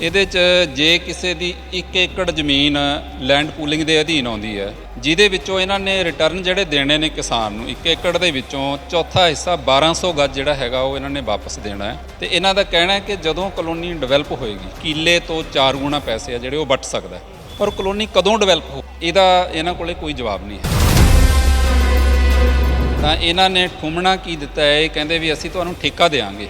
ਇਹਦੇ 'ਚ ਜੇ ਕਿਸੇ ਦੀ 1 ਏਕੜ ਜ਼ਮੀਨ ਲੈਂਡ ਪੂਲਿੰਗ ਦੇ ਅਧੀਨ ਆਉਂਦੀ ਹੈ, ਜਿਹਦੇ ਵਿੱਚੋਂ ਇਹਨਾਂ ਨੇ ਰਿਟਰਨ ਜਿਹੜੇ ਦੇਣੇ ਨੇ ਕਿਸਾਨ ਨੂੰ 1 ਏਕੜ ਦੇ ਵਿੱਚੋਂ ਚੌਥਾ ਹਿੱਸਾ 1200 ਗੱਜ ਜਿਹੜਾ ਹੈਗਾ ਉਹ ਇਹਨਾਂ ਨੇ ਵਾਪਸ ਦੇਣਾ ਹੈ। ਤੇ ਇਹਨਾਂ ਦਾ ਕਹਿਣਾ ਹੈ ਕਿ ਜਦੋਂ ਕਲੋਨੀ ਡਿਵੈਲਪ ਹੋਏਗੀ, ਕਿੱਲੇ ਤੋਂ 4 ਗੁਣਾ ਪੈਸੇ ਆ ਜਿਹੜੇ ਉਹ ਵੱਟ ਸਕਦਾ ਪਰ ਕਲੋਨੀ ਕਦੋਂ ਡਿਵੈਲਪ ਹੋ, ਇਹਦਾ ਇਹਨਾਂ ਕੋਲੇ ਕੋਈ ਜਵਾਬ ਨਹੀਂ ਹੈ। ਤਾਂ ਇਹਨਾਂ ਨੇ ਠੁਮਣਾ ਕੀ ਦਿੱਤਾ ਹੈ? ਇਹ ਕਹਿੰਦੇ ਵੀ ਅਸੀਂ ਤੁਹਾਨੂੰ ਠੇਕਾ ਦੇਵਾਂਗੇ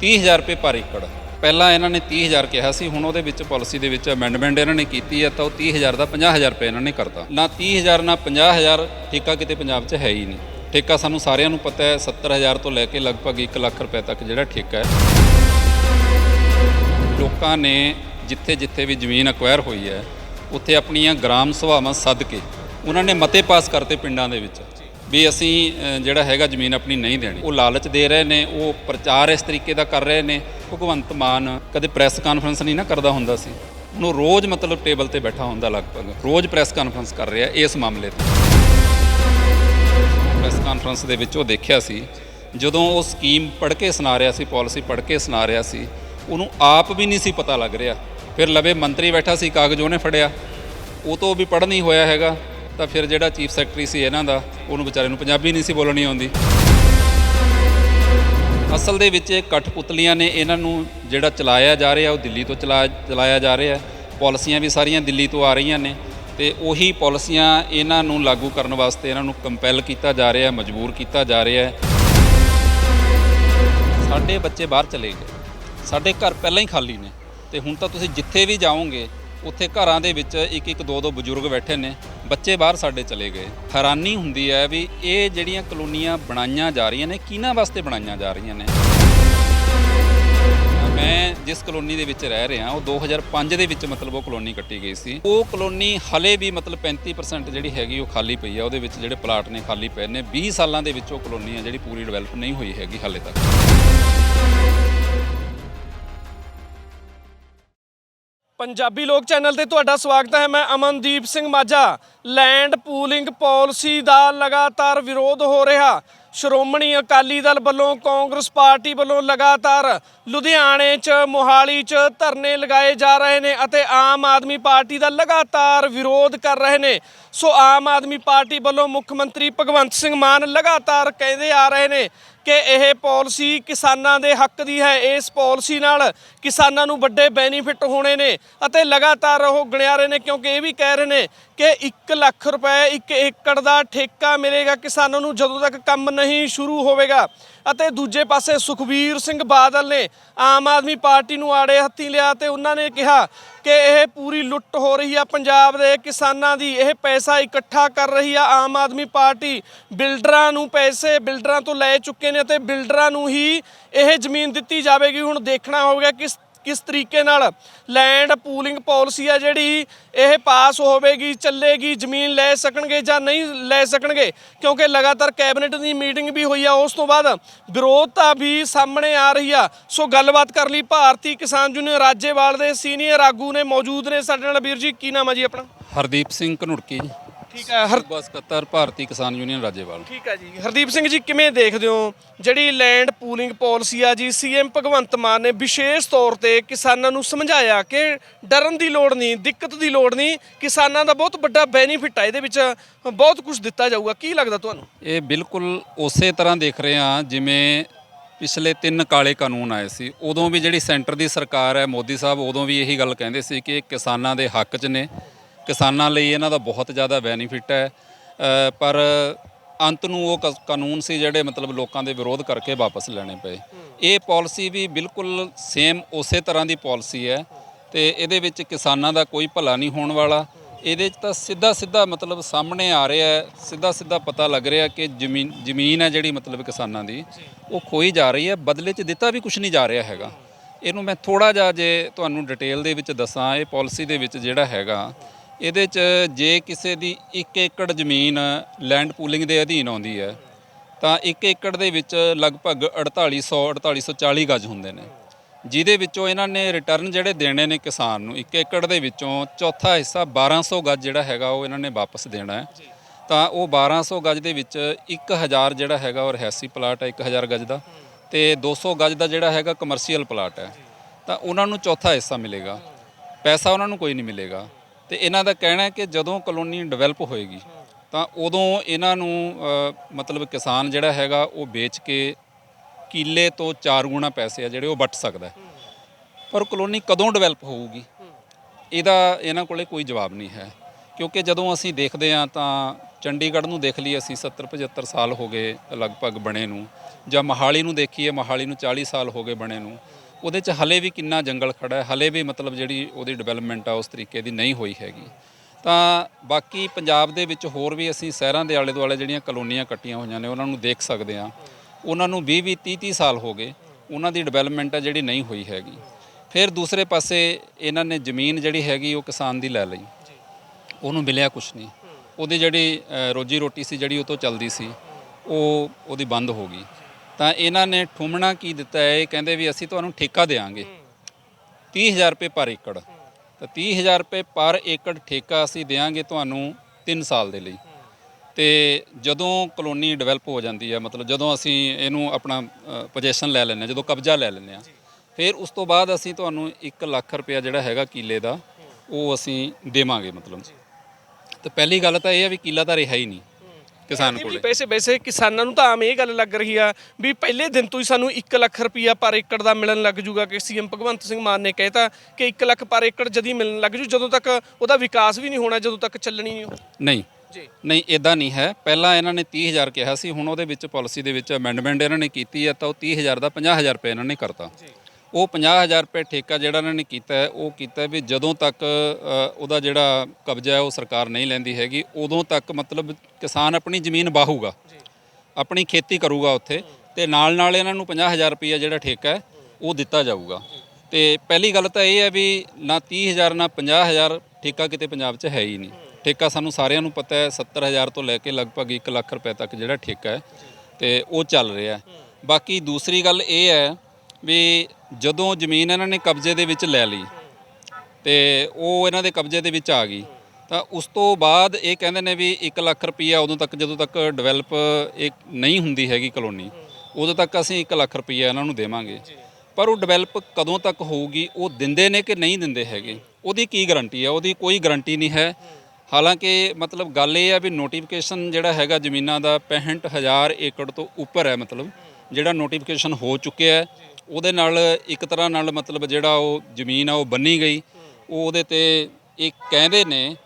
30000 ਰੁਪਏ ਪਰ ਏਕੜ। ਪਹਿਲਾਂ ਇਹਨਾਂ ਨੇ 30000 ਕਿਹਾ ਸੀ, ਹੁਣ ਉਹਦੇ ਵਿੱਚ ਪਾਲਿਸੀ ਦੇ ਵਿੱਚ ਅਮੈਂਡਮੈਂਟ ਇਹਨਾਂ ਨੇ ਕੀਤੀ ਹੈ, ਤਾਂ ਉਹ 30000 ਦਾ 50000 ਰੁਪਏ ਇਹਨਾਂ ਨੇ ਕਰਤਾ। ਨਾ 30000 ਨਾ 50000 ਠੇਕਾ ਕਿਤੇ ਪੰਜਾਬ 'ਚ ਹੈ ਹੀ ਨਹੀਂ। ਠੇਕਾ ਸਾਨੂੰ ਸਾਰਿਆਂ ਨੂੰ ਪਤਾ ਹੈ 70000 ਤੋਂ ਲੈ ਕੇ ਲਗਭਗ 1 ਲੱਖ ਰੁਪਏ ਤੱਕ ਜਿਹੜਾ ਠੇਕਾ ਹੈ। ਲੋਕਾਂ ਨੇ ਜਿੱਥੇ ਜਿੱਥੇ ਵੀ ਜ਼ਮੀਨ ਅਕਵਾਇਰ ਹੋਈ ਹੈ, ਉੱਥੇ ਆਪਣੀਆਂ ਗ੍ਰਾਮ ਸਭਾਵਾਂ ਸੱਦ ਕੇ ਉਹਨਾਂ ਨੇ ਮਤੇ ਪਾਸ ਕਰਤੇ ਪਿੰਡਾਂ ਦੇ ਵਿੱਚ। ਵੀ ਅਸੀਂ ਜਿਹੜਾ ਹੈਗਾ ਜ਼ਮੀਨ ਆਪਣੀ ਨਹੀਂ ਦੇਣੀ। ਉਹ ਲਾਲਚ ਦੇ ਰਹੇ ਨੇ, ਉਹ ਪ੍ਰਚਾਰ ਇਸ ਤਰੀਕੇ ਦਾ ਕਰ ਰਹੇ ਨੇ। ਭਗਵੰਤ ਮਾਨ ਕਦੇ ਪ੍ਰੈਸ ਕਾਨਫਰੰਸ ਨਹੀਂ ਨਾ ਕਰਦਾ ਹੁੰਦਾ ਸੀ। ਹੁਣ ਉਹ ਰੋਜ਼ ਮਤਲਬ ਟੇਬਲ ਤੇ ਬੈਠਾ ਹੁੰਦਾ ਲਗਭਗ। ਰੋਜ਼ ਪ੍ਰੈਸ ਕਾਨਫਰੰਸ ਕਰ ਰਿਹਾ ਇਸ ਮਾਮਲੇ ਤੇ। ਪ੍ਰੈਸ ਕਾਨਫਰੰਸ ਦੇ ਵਿੱਚ ਉਹ ਦੇਖਿਆ ਸੀ, ਜਦੋਂ ਉਹ ਸਕੀਮ ਪੜ੍ਹ ਕੇ ਸੁਣਾ ਰਿਹਾ ਸੀ, ਪਾਲਿਸੀ ਪੜ੍ਹ ਕੇ ਸੁਣਾ ਰਿਹਾ ਸੀ, ਉਹਨੂੰ ਆਪ ਵੀ ਨਹੀਂ ਸੀ ਪਤਾ ਲੱਗ ਰਿਹਾ। ਫਿਰ ਲਵੇ ਮੰਤਰੀ ਬੈਠਾ ਸੀ, ਕਾਗਜ਼ ਉਹਨੇ ਫੜਿਆ। ਉਹ ਤੋਂ ਵੀ ਪੜ੍ਹ ਨਹੀਂ ਹੋਇਆ ਹੈਗਾ। ਤਾਂ ਫਿਰ ਜਿਹੜਾ ਚੀਫ ਸੈਕਟਰੀ ਸੀ ਇਹਨਾਂ ਦਾ, ਉਹਨੂੰ ਵਿਚਾਰੇ ਨੂੰ ਪੰਜਾਬੀ ਨਹੀਂ ਸੀ ਬੋਲਣੀ ਆਉਂਦੀ। ਅਸਲ ਦੇ ਵਿੱਚ ਇਹ ਕਠਪੁਤਲੀਆਂ ਨੇ ਇਹਨਾਂ ਨੂੰ ਜਿਹੜਾ ਚਲਾਇਆ ਜਾ ਰਿਹਾ, ਉਹ ਦਿੱਲੀ ਤੋਂ ਚਲਾ, ਚਲਾਇਆ ਜਾ ਰਿਹਾ। ਪਾਲਿਸੀਆਂ ਵੀ ਸਾਰੀਆਂ ਦਿੱਲੀ ਤੋਂ ਆ ਰਹੀਆਂ ਨੇ ਤੇ ਉਹੀ ਪਾਲਿਸੀਆਂ ਇਹਨਾਂ ਨੂੰ ਲਾਗੂ ਕਰਨ ਵਾਸਤੇ ਇਹਨਾਂ ਨੂੰ ਕੰਪੈਲ ਕੀਤਾ ਜਾ ਰਿਹਾ, ਮਜਬੂਰ ਕੀਤਾ ਜਾ ਰਿਹਾ ਸਾਡੇ ਬੱਚੇ ਬਾਹਰ ਚਲੇ ਗਏ। ਸਾਡੇ ਘਰ ਪਹਿਲਾਂ ਹੀ ਖਾਲੀ ਨੇ ਤੇ ਹੁਣ ਤਾਂ ਤੁਸੀਂ ਜਿੱਥੇ ਵੀ ਜਾਓਗੇ ਉੱਥੇ ਘਰਾਂ ਦੇ ਵਿੱਚ ਇੱਕ ਇੱਕ ਦੋ ਦੋ ਬਜ਼ੁਰਗ ਬੈਠੇ ਨੇ। ਬੱਚੇ ਬਾਹਰ ਸਾਡੇ ਚਲੇ ਗਏ। ਹੈਰਾਨੀ ਹੁੰਦੀ ਹੈ ਵੀ ਇਹ ਜਿਹੜੀਆਂ ਕਲੋਨੀਆਂ ਬਣਾਈਆਂ ਜਾ ਰਹੀਆਂ ਨੇ, ਕਿਹਨਾਂ ਵਾਸਤੇ ਬਣਾਈਆਂ ਜਾ ਰਹੀਆਂ ਨੇ? ਮੈਂ ਜਿਸ ਕਲੋਨੀ ਦੇ ਵਿੱਚ ਰਹਿ ਰਿਹਾ, ਉਹ 2005 ਦੇ ਵਿੱਚ ਮਤਲਬ ਉਹ ਕਲੋਨੀ ਕੱਟੀ ਗਈ ਸੀ। ਉਹ ਕਲੋਨੀ ਹਲੇ ਵੀ ਮਤਲਬ 35% ਜਿਹੜੀ ਹੈਗੀ ਉਹ ਖਾਲੀ ਪਈ ਆ ਉਹਦੇ ਵਿੱਚ ਜਿਹੜੇ ਪਲਾਟ ਨੇ ਖਾਲੀ ਪਏ ਨੇ। 20 ਸਾਲਾਂ ਦੇ ਵਿੱਚ ਉਹ ਕਲੋਨੀ ਆ ਜਿਹੜੀ ਪੂਰੀ ਡਿਵੈਲਪ ਨਹੀਂ ਹੋਈ ਹੈਗੀ ਹਲੇ ਤੱਕ। ਪੰਜਾਬੀ ਲੋਕ ਚੈਨਲ ਤੇ ਤੁਹਾਡਾ ਸਵਾਗਤ ਹੈ। ਮੈਂ Amandeep Singh Majha. Land pooling policy ਦਾ ਲਗਾਤਾਰ ਵਿਰੋਧ ਹੋ ਰਿਹਾ। ਸ਼੍ਰੋਮਣੀ ਅਕਾਲੀ ਦਲ ਵੱਲੋਂ ਕਾਂਗਰਸ ਪਾਰਟੀ ਵੱਲੋਂ ਲਗਾਤਾਰ ਲੁਧਿਆਣੇ 'ਚ, ਮੋਹਾਲੀ 'ਚ ਧਰਨੇ ਲਗਾਏ ਜਾ ਰਹੇ ਨੇ ਅਤੇ ਆਮ ਆਦਮੀ ਪਾਰਟੀ ਦਾ ਲਗਾਤਾਰ ਵਿਰੋਧ ਕਰ ਰਹੇ ਨੇ। ਸੋ ਆਮ ਆਦਮੀ ਪਾਰਟੀ ਵੱਲੋਂ ਮੁੱਖ ਮੰਤਰੀ ਭਗਵੰਤ ਸਿੰਘ ਮਾਨ ਲਗਾਤਾਰ ਕਹਿੰਦੇ ਆ ਰਹੇ ਨੇ ਕਿ ਇਹ ਪਾਲਿਸੀ ਕਿਸਾਨਾਂ ਦੇ ਹੱਕ ਦੀ ਹੈ। ਇਸ ਪਾਲਿਸੀ ਨਾਲ ਕਿਸਾਨਾਂ ਨੂੰ ਵੱਡੇ ਬੈਨੀਫਿਟ ਹੋਣੇ ਨੇ ਅਤੇ ਲਗਾਤਾਰ ਉਹ ਗਿਣਿਆ ਰਹੇ ਨੇ ਕਿਉਂਕਿ ਇਹ ਵੀ ਕਹਿ ਰਹੇ ਨੇ ਕਿ 1 ਲੱਖ ਰੁਪਏ 1 ਏਕੜ ਦਾ ਠੇਕਾ ਮਿਲੇਗਾ। ਕਿਸਾਨਾਂ ਨੂੰ ਜਦੋਂ ਤੱਕ ਕੰਮ ਨਹੀਂ ਸ਼ੁਰੂ ਹੋਵੇਗਾ ਅਤੇ ਦੂਜੇ ਪਾਸੇ ਸੁਖਬੀਰ ਸਿੰਘ ਬਾਦਲ ਨੇ ਆਮ ਆਦਮੀ ਪਾਰਟੀ ਨੂੰ ਆੜੇ ਹੱਥੀ ਲਿਆ ਤੇ ਉਹਨਾਂ ਨੇ ਕਿਹਾ ਕਿ ਇਹ ਪੂਰੀ ਲੁੱਟ ਹੋ ਰਹੀ ਆ ਪੰਜਾਬ ਦੇ ਕਿਸਾਨਾਂ ਦੀ। ਇਹ ਪੈਸਾ ਇਕੱਠਾ ਕਰ ਰਹੀ ਆ ਆਮ ਆਦਮੀ ਪਾਰਟੀ। ਬਿਲਡਰਾਂ ਨੂੰ ਪੈਸੇ ਬਿਲਡਰਾਂ ਤੋਂ ਲੈ ਚੁੱਕੇ ਨੇ ਅਤੇ ਬਿਲਡਰਾਂ ਨੂੰ ਹੀ ਇਹ ਜ਼ਮੀਨ ਦਿੱਤੀ ਜਾਵੇਗੀ। ਹੁਣ ਦੇਖਣਾ ਹੋਵੇਗਾ ਕਿਸ ਕਿਸ ਤਰੀਕੇ ਨਾਲ ਲੈਂਡ ਪੂਲਿੰਗ ਪਾਲਿਸੀ ਆ ਜਿਹੜੀ ਇਹ ਪਾਸ ਹੋਵੇਗੀ, ਚੱਲੇਗੀ, ਜ਼ਮੀਨ ਲੈ ਸਕਣਗੇ ਜਾਂ ਨਹੀਂ ਲੈ ਸਕਣਗੇ? ਕਿਉਂਕਿ ਲਗਾਤਾਰ ਕੈਬਨਿਟ ਦੀ ਮੀਟਿੰਗ ਵੀ ਹੋਈ ਆ, ਉਸ ਤੋਂ ਬਾਅਦ ਵਿਰੋਧਤਾ ਵੀ ਸਾਹਮਣੇ ਆ ਰਹੀ ਆ। ਸੋ ਗੱਲਬਾਤ ਕਰ ਲਈ ਭਾਰਤੀ ਕਿਸਾਨ ਯੂਨੀਅਨ ਰਾਜੇਵਾਲ ਦੇ, ਸੀਨੀਅਰ ਆਗੂ ਨੇ ਮੌਜੂਦ ਨੇ ਸਾਡੇ ਨਾਲ। ਵੀਰ ਜੀ, ਕੀ ਨਾਮ ਆ ਜੀ ਆਪਣਾ? ਹਰਦੀਪ ਸਿੰਘ ਘਨੁੜਕੀ ਜੀ। ਠੀਕ ਹੈ ਹਰ ਬਸ ਕਤਰ ਭਾਰਤੀ ਕਿਸਾਨ ਯੂਨੀਅਨ ਰਾਜੇਵਾਲ। ਠੀਕ ਹੈ ਜੀ। ਹਰਦੀਪ ਸਿੰਘ ਜੀ ਕਿਵੇਂ ਦੇਖਦੇ ਹੋ? ਜਿਹੜੀ ਲੈਂਡ ਪੂਲਿੰਗ ਪਾਲਿਸੀ ਆ ਜੀ ਸੀਐਮ ਭਗਵੰਤ ਮਾਨ ਨੇ ਵਿਸ਼ੇਸ਼ ਤੌਰ ਤੇ ਕਿਸਾਨਾਂ ਨੂੰ ਸਮਝਾਇਆ ਕਿ ਡਰਨ ਦੀ ਲੋੜ ਨਹੀਂ ਦਿੱਕਤ ਦੀ ਲੋੜ ਨਹੀਂ ਕਿਸਾਨਾਂ ਦਾ ਬਹੁਤ ਵੱਡਾ ਬੈਨੀਫਿਟ ਆ ਇਹਦੇ ਵਿੱਚ ਬਹੁਤ ਕੁਝ ਦਿੱਤਾ ਜਾਊਗਾ। ਕੀ ਲੱਗਦਾ ਤੁਹਾਨੂੰ? ਇਹ ਬਿਲਕੁਲ ਉਸੇ ਤਰ੍ਹਾਂ ਦੇਖ ਰਹੇ ਹਾਂ ਜਿਵੇਂ ਪਿਛਲੇ ਤਿੰਨ ਕਾਲੇ ਕਾਨੂੰਨ ਆਏ ਸੀ। ਉਦੋਂ ਵੀ ਜਿਹੜੀ ਸੈਂਟਰ ਦੀ ਸਰਕਾਰ ਹੈ ਮੋਦੀ ਸਾਹਿਬ ਉਦੋਂ ਵੀ ਇਹੀ ਗੱਲ ਕਹਿੰਦੇ ਸੀ ਕਿ ਇਹ ਕਿਸਾਨਾਂ ਦੇ ਹੱਕ 'ਚ ਨੇ। ਕਿਸਾਨਾਂ ਲਈ ਇਹਨਾਂ ਦਾ ਬਹੁਤ ਜ਼ਿਆਦਾ ਬੈਨੀਫਿਟ ਹੈ। ਪਰ ਅੰਤ ਨੂੰ ਉਹ ਕ- ਕਾਨੂੰਨ ਸੀ ਜਿਹੜੇ ਮਤਲਬ ਲੋਕਾਂ ਦੇ ਵਿਰੋਧ ਕਰਕੇ ਵਾਪਸ ਲੈਣੇ ਪਏ। ਇਹ ਪਾਲਿਸੀ ਵੀ ਬਿਲਕੁਲ ਸੇਮ ਉਸੇ ਤਰ੍ਹਾਂ ਦੀ ਪਾਲਿਸੀ ਹੈ ਤੇ ਇਹਦੇ ਵਿੱਚ ਕਿਸਾਨਾਂ ਦਾ ਕੋਈ ਭਲਾ ਨਹੀਂ ਹੋਣ ਵਾਲਾ। ਇਹਦੇ 'ਚ ਤਾਂ ਸਿੱਧਾ ਸਿੱਧਾ ਮਤਲਬ ਸਾਹਮਣੇ ਆ ਰਿਹਾ ਹੈ ਸਿੱਧਾ ਸਿੱਧਾ ਪਤਾ ਲੱਗ ਰਿਹਾ ਕਿ ਜ਼ਮੀਨ ਜ਼ਮੀਨ ਹੈ ਜਿਹੜੀ ਮਤਲਬ ਕਿਸਾਨਾਂ ਦੀ, ਉਹ ਖੋਈ ਜਾ ਰਹੀ ਹੈ, ਬਦਲੇ 'ਚ ਦਿੱਤਾ ਵੀ ਕੁਝ ਨਹੀਂ ਜਾ ਰਿਹਾ ਹੈਗਾ। ਇਹਨੂੰ ਮੈਂ ਥੋੜਾ ਜਿਹਾ ਜੇ ਤੁਹਾਨੂੰ ਡਿਟੇਲ ਦੇ ਵਿੱਚ ਦੱਸਾਂ, ਇਹ ਪਾਲਿਸੀ ਦੇ ਵਿੱਚ ਜਿਹੜਾ ਹੈਗਾ ਇਹਦੇ 'ਚ ਜੇ ਕਿਸੇ ਦੀ 1 ਏਕੜ ਜ਼ਮੀਨ ਲੈਂਡ ਪੂਲਿੰਗ ਦੇ ਅਧੀਨ ਆਉਂਦੀ ਹੈ ਤਾਂ 1 ਏਕੜ ਦੇ ਵਿੱਚ ਲਗਭਗ 4800 4840 ਗਜ ਹੁੰਦੇ ਨੇ। ਜਿਹਦੇ ਵਿੱਚੋਂ ਇਹਨਾਂ ਨੇ ਰਿਟਰਨ ਜਿਹੜੇ ਦੇਣੇ ਨੇ ਕਿਸਾਨ ਨੂੰ 1 ਏਕੜ ਦੇ ਵਿੱਚੋਂ ਚੌਥਾ ਹਿੱਸਾ 1200 ਗਜ ਜਿਹੜਾ ਹੈਗਾ ਉਹ ਇਹਨਾਂ ਨੇ ਵਾਪਸ ਦੇਣਾ ਹੈ। ਤਾਂ ਉਹ 1200 ਗਜ ਦੇ ਵਿੱਚ 1000 ਜਿਹੜਾ ਹੈਗਾ ਉਹ ਰਹਿਸੀ ਪਲਾਟ ਹੈ 1000 ਗਜ ਦਾ ਤੇ 200 ਗਜ ਦਾ ਜਿਹੜਾ ਹੈਗਾ ਕਮਰਸ਼ੀਅਲ ਪਲਾਟ ਹੈ। ਤਾਂ ਉਹਨਾਂ ਨੂੰ ਚੌਥਾ ਹਿੱਸਾ ਮਿਲੇਗਾ। ਪੈਸਾ ਉਹਨਾਂ ਨੂੰ ਕੋਈ ਨਹੀਂ ਮਿਲੇਗਾ। ਤੇ ਇਹਨਾਂ ਦਾ ਕਹਿਣਾ ਹੈ ਕਿ ਜਦੋਂ ਕਲੋਨੀ ਡਿਵੈਲਪ ਹੋਏਗੀ, ਤਾਂ ਉਦੋਂ ਇਹਨਾਂ ਨੂੰ ਮਤਲਬ ਕਿਸਾਨ ਜਿਹੜਾ ਹੈਗਾ, ਉਹ ਵੇਚ ਕੇ ਕਿੱਲੇ ਤੋਂ ਚਾਰ ਗੁਣਾ ਪੈਸੇ ਆ ਜਿਹੜੇ ਉਹ ਵੱਟ ਸਕਦਾ ਪਰ ਕਲੋਨੀ ਕਦੋਂ ਡਿਵੈਲਪ ਹੋਊਗੀ? ਇਹਦਾ ਇਹਨਾਂ ਕੋਲੇ ਕੋਈ ਜਵਾਬ ਨਹੀਂ ਹੈ। ਕਿਉਂਕਿ ਜਦੋਂ ਅਸੀਂ ਦੇਖਦੇ ਹਾਂ, ਤਾਂ ਚੰਡੀਗੜ੍ਹ ਨੂੰ ਦੇਖ ਲਈ ਅਸੀਂ 70 75 ਸਾਲ ਹੋ ਗਏ ਲਗਭਗ ਬਣੇ ਨੂੰ, ਜਾਂ ਮਹਾਲੀ ਨੂੰ ਦੇਖੀਏ, ਮਹਾਲੀ ਨੂੰ 40 ਸਾਲ ਹੋ ਗਏ ਬਣੇ ਨੂੰ ਉਹਦੇ 'ਚ ਹਲੇ ਵੀ ਕਿੰਨਾ ਜੰਗਲ ਖੜਾ ਹੈ, ਹਲੇ ਵੀ ਮਤਲਬ ਜਿਹੜੀ ਉਹਦੀ ਡਿਵੈਲਪਮੈਂਟ ਆ, ਉਸ ਤਰੀਕੇ ਦੀ ਨਹੀਂ ਹੋਈ ਹੈਗੀ। ਤਾਂ ਬਾਕੀ ਪੰਜਾਬ ਦੇ ਵਿੱਚ ਹੋਰ ਵੀ ਅਸੀਂ ਸ਼ਹਿਰਾਂ ਦੇ ਆਲੇ ਦੁਆਲੇ ਜਿਹੜੀਆਂ ਕਲੋਨੀਆਂ ਕੱਟੀਆਂ ਹੋਈਆਂ ਨੇ, ਉਹਨਾਂ ਨੂੰ ਦੇਖ ਸਕਦੇ ਹਾਂ। ਉਹਨਾਂ ਨੂੰ 20 20 30 30 ਸਾਲ ਹੋ ਗਏ, ਉਹਨਾਂ ਦੀ ਡਿਵੈਲਪਮੈਂਟ ਆ ਜਿਹੜੀ ਨਹੀਂ ਹੋਈ ਹੈਗੀ। ਫਿਰ ਦੂਸਰੇ ਪਾਸੇ ਇਹਨਾਂ ਨੇ ਜ਼ਮੀਨ ਜਿਹੜੀ ਹੈਗੀ, ਉਹ ਕਿਸਾਨ ਦੀ ਲੈ ਲਈ। ਉਹਨੂੰ ਮਿਲਿਆ ਕੁਛ ਨਹੀਂ। ਉਹਦੀ ਜਿਹੜੀ ਰੋਜੀ ਰੋਟੀ ਸੀ ਜਿਹੜੀ, ਉਹ ਤੋਂ ਚੱਲਦੀ ਸੀ। ਉਹ ਉਹਦੀ ਬੰਦ ਹੋ ਗਈ। ਤਾਂ ਇਹਨਾਂ ਨੇ ਠੁਮਣਾ ਕੀ ਦਿੱਤਾ ਹੈ? ਇਹ ਕਹਿੰਦੇ ਵੀ ਅਸੀਂ ਤੁਹਾਨੂੰ ਠੇਕਾ ਦੇਵਾਂਗੇ। 30000 ਰੁਪਏ ਪਰ ਏਕੜ। ਤਾਂ 30000 ਰੁਪਏ ਪਰ ਏਕੜ ਠੇਕਾ ਅਸੀਂ ਦੇਵਾਂਗੇ ਤੁਹਾਨੂੰ 3 ਸਾਲ ਦੇ ਲਈ। ਤੇ ਜਦੋਂ ਕਲੋਨੀ ਡਿਵੈਲਪ ਹੋ ਜਾਂਦੀ ਹੈ ਮਤਲਬ ਜਦੋਂ ਅਸੀਂ ਇਹਨੂੰ ਆਪਣਾ ਪੋਜੀਸ਼ਨ ਲੈ ਲੈਂਦੇ ਹਾਂ ਜਦੋਂ ਕਬਜ਼ਾ ਲੈ ਲੈਂਦੇ ਹਾਂ ਫਿਰ ਉਸ ਤੋਂ ਬਾਅਦ ਅਸੀਂ ਤੁਹਾਨੂੰ 1 ਲੱਖ ਰੁਪਇਆ ਜਿਹੜਾ ਹੈਗਾ ਕਿੱਲੇ ਦਾ ਉਹ ਅਸੀਂ ਦੇਵਾਂਗੇ ਮਤਲਬ। ਤੇ ਪਹਿਲੀ ਗੱਲ ਤਾਂ ਇਹ ਹੈ ਵੀ ਕਿੱਲਾ ਤਾਂ ਰਿਹਾ ਹੀ ਨਹੀਂ। ਕਿਸਾਨ ਕੋਲੇ। ਪੈਸੇ ਵੈਸੇ ਕਿਸਾਨਾਂ ਨੂੰ ਤਾਂ ਆਮ ਇਹ ਗੱਲ ਲੱਗ ਰਹੀ ਆ ਵੀ ਪਹਿਲੇ ਦਿਨ ਤੋਂ ਹੀ ਸਾਨੂੰ 1 ਲੱਖ ਰੁਪਈਆ ਪਰ ਏਕੜ ਦਾ ਮਿਲਣ ਲੱਗ ਜੂਗਾ ਕਿ ਸੀਐਮ ਭਗਵੰਤ ਸਿੰਘ ਮਾਨ ਨੇ ਕਹਿਤਾ ਕਿ 1 ਲੱਖ ਪਰ ਏਕੜ ਜਦੀ ਮਿਲਣ ਲੱਗ ਜੂ ਜਦੋਂ ਤੱਕ ਉਹਦਾ ਵਿਕਾਸ ਵੀ ਨਹੀਂ ਹੋਣਾ ਜਦੋਂ ਤੱਕ ਚੱਲਣੀ ਨਹੀਂ ਨਹੀਂ। ਜੀ। ਨਹੀਂ ਇਦਾਂ ਨਹੀਂ ਹੈ। ਪਹਿਲਾਂ ਇਹਨਾਂ ਨੇ 30000 ਕਿਹਾ ਸੀ ਹੁਣ ਉਹਦੇ ਵਿੱਚ ਪਾਲਿਸੀ ਦੇ ਵਿੱਚ ਅਮੈਂਡਮੈਂਟ ਇਹਨਾਂ ਨੇ ਕੀਤੀ ਹੈ ਤਾਂ ਉਹ 30000 ਦਾ 50000 ਰੁਪਏ ਇਹਨਾਂ ਨੇ ਕਰਤਾ। ਉਹ 50000 ਰੁਪਏ ਠੇਕਾ ਜਿਹੜਾ ਇਹਨਾਂ ਨੇ ਕੀਤਾ ਹੈ ਉਹ ਕੀਤਾ ਵੀ ਜਦੋਂ ਤੱਕ ਉਹਦਾ ਜਿਹੜਾ ਕਬਜ਼ਾ ਹੈ ਉਹ ਸਰਕਾਰ ਨਹੀਂ ਲੈਂਦੀ ਹੈਗੀ ਉਦੋਂ ਤੱਕ ਮਤਲਬ ਕਿਸਾਨ ਆਪਣੀ ਜ਼ਮੀਨ ਬਾਹੂਗਾ ਆਪਣੀ ਖੇਤੀ ਕਰੂਗਾ ਉੱਥੇ ਤੇ ਨਾਲ ਨਾਲ ਇਹਨਾਂ ਨੂੰ 50000 ਰੁਪਏ ਜਿਹੜਾ ਠੇਕਾ ਹੈ ਉਹ ਦਿੱਤਾ ਜਾਊਗਾ। ਤੇ ਪਹਿਲੀ ਗੱਲ ਤਾਂ ਇਹ ਹੈ ਵੀ ਨਾ 30000 ਨਾ 50000 ਠੇਕਾ ਕਿਤੇ ਪੰਜਾਬ 'ਚ ਹੈ ਹੀ ਨਹੀਂ। ਠੇਕਾ ਸਾਨੂੰ ਸਾਰਿਆਂ ਨੂੰ ਪਤਾ ਹੈ 70000 ਤੋਂ ਲੈ ਕੇ ਲਗਭਗ 1 ਲੱਖ ਰੁਪਏ ਤੱਕ ਜਿਹੜਾ ਠੇਕਾ ਹੈ ਤੇ ਉਹ ਚੱਲ ਰਿਹਾ ਹੈ। ਬਾਕੀ ਦੂਸਰੀ ਗੱਲ ਇਹ ਹੈ ਵੀ ਜਦੋਂ ਜ਼ਮੀਨ ਇਹਨਾਂ ਨੇ ਕਬਜ਼ੇ ਦੇ ਵਿੱਚ ਲੈ ਲਈ ਤੇ ਉਹ ਇਹਨਾਂ ਦੇ ਕਬਜ਼ੇ ਦੇ ਵਿੱਚ ਆ ਗਈ, ਤਾਂ ਉਸ ਤੋਂ ਬਾਅਦ ਇਹ ਕਹਿੰਦੇ ਨੇ ਵੀ 1 ਲੱਖ ਰੁਪਈਆ ਉਦੋਂ ਤੱਕ ਜਦੋਂ ਤੱਕ ਡਿਵੈਲਪ ਇਹ ਨਹੀਂ ਹੁੰਦੀ ਹੈਗੀ ਕਲੋਨੀ, ਉਦੋਂ ਤੱਕ ਅਸੀਂ 1 ਲੱਖ ਰੁਪਈਆ ਇਹਨਾਂ ਨੂੰ ਦੇਵਾਂਗੇ। ਪਰ ਉਹ ਡਿਵੈਲਪ ਕਦੋਂ ਤੱਕ ਹੋਊਗੀ, ਉਹ ਦਿੰਦੇ ਨੇ ਕਿ ਨਹੀਂ ਦਿੰਦੇ ਹੈਗੇ? ਉਹਦੀ ਕੀ ਗਾਰੰਟੀ ਹੈ ਉਹਦੀ ਕੋਈ ਗਾਰੰਟੀ ਨਹੀਂ ਹੈ। ਹਾਲਾਂਕਿ ਮਤਲਬ ਗੱਲ ਇਹ ਹੈ ਵੀ ਨੋਟੀਫਿਕੇਸ਼ਨ ਜਿਹੜਾ ਹੈਗਾ ਜ਼ਮੀਨਾਂ ਦਾ 65000 ਏਕੜ ਤੋਂ ਉੱਪਰ ਹੈ ਮਤਲਬ, ਜਿਹੜਾ ਨੋਟੀਫਿਕੇਸ਼ਨ ਹੋ ਚੁੱਕਿਆ ਹੈ। ਉਹਦੇ ਨਾਲ ਇੱਕ ਤਰ੍ਹਾਂ ਨਾਲ ਮਤਲਬ ਜਿਹੜਾ ਉਹ ਜ਼ਮੀਨ ਆ, ਉਹ ਬੰਨੀ ਗਈ। ਉਹ ਉਹਦੇ ਤੇ ਇਹ ਕਹਿੰਦੇ ਨੇ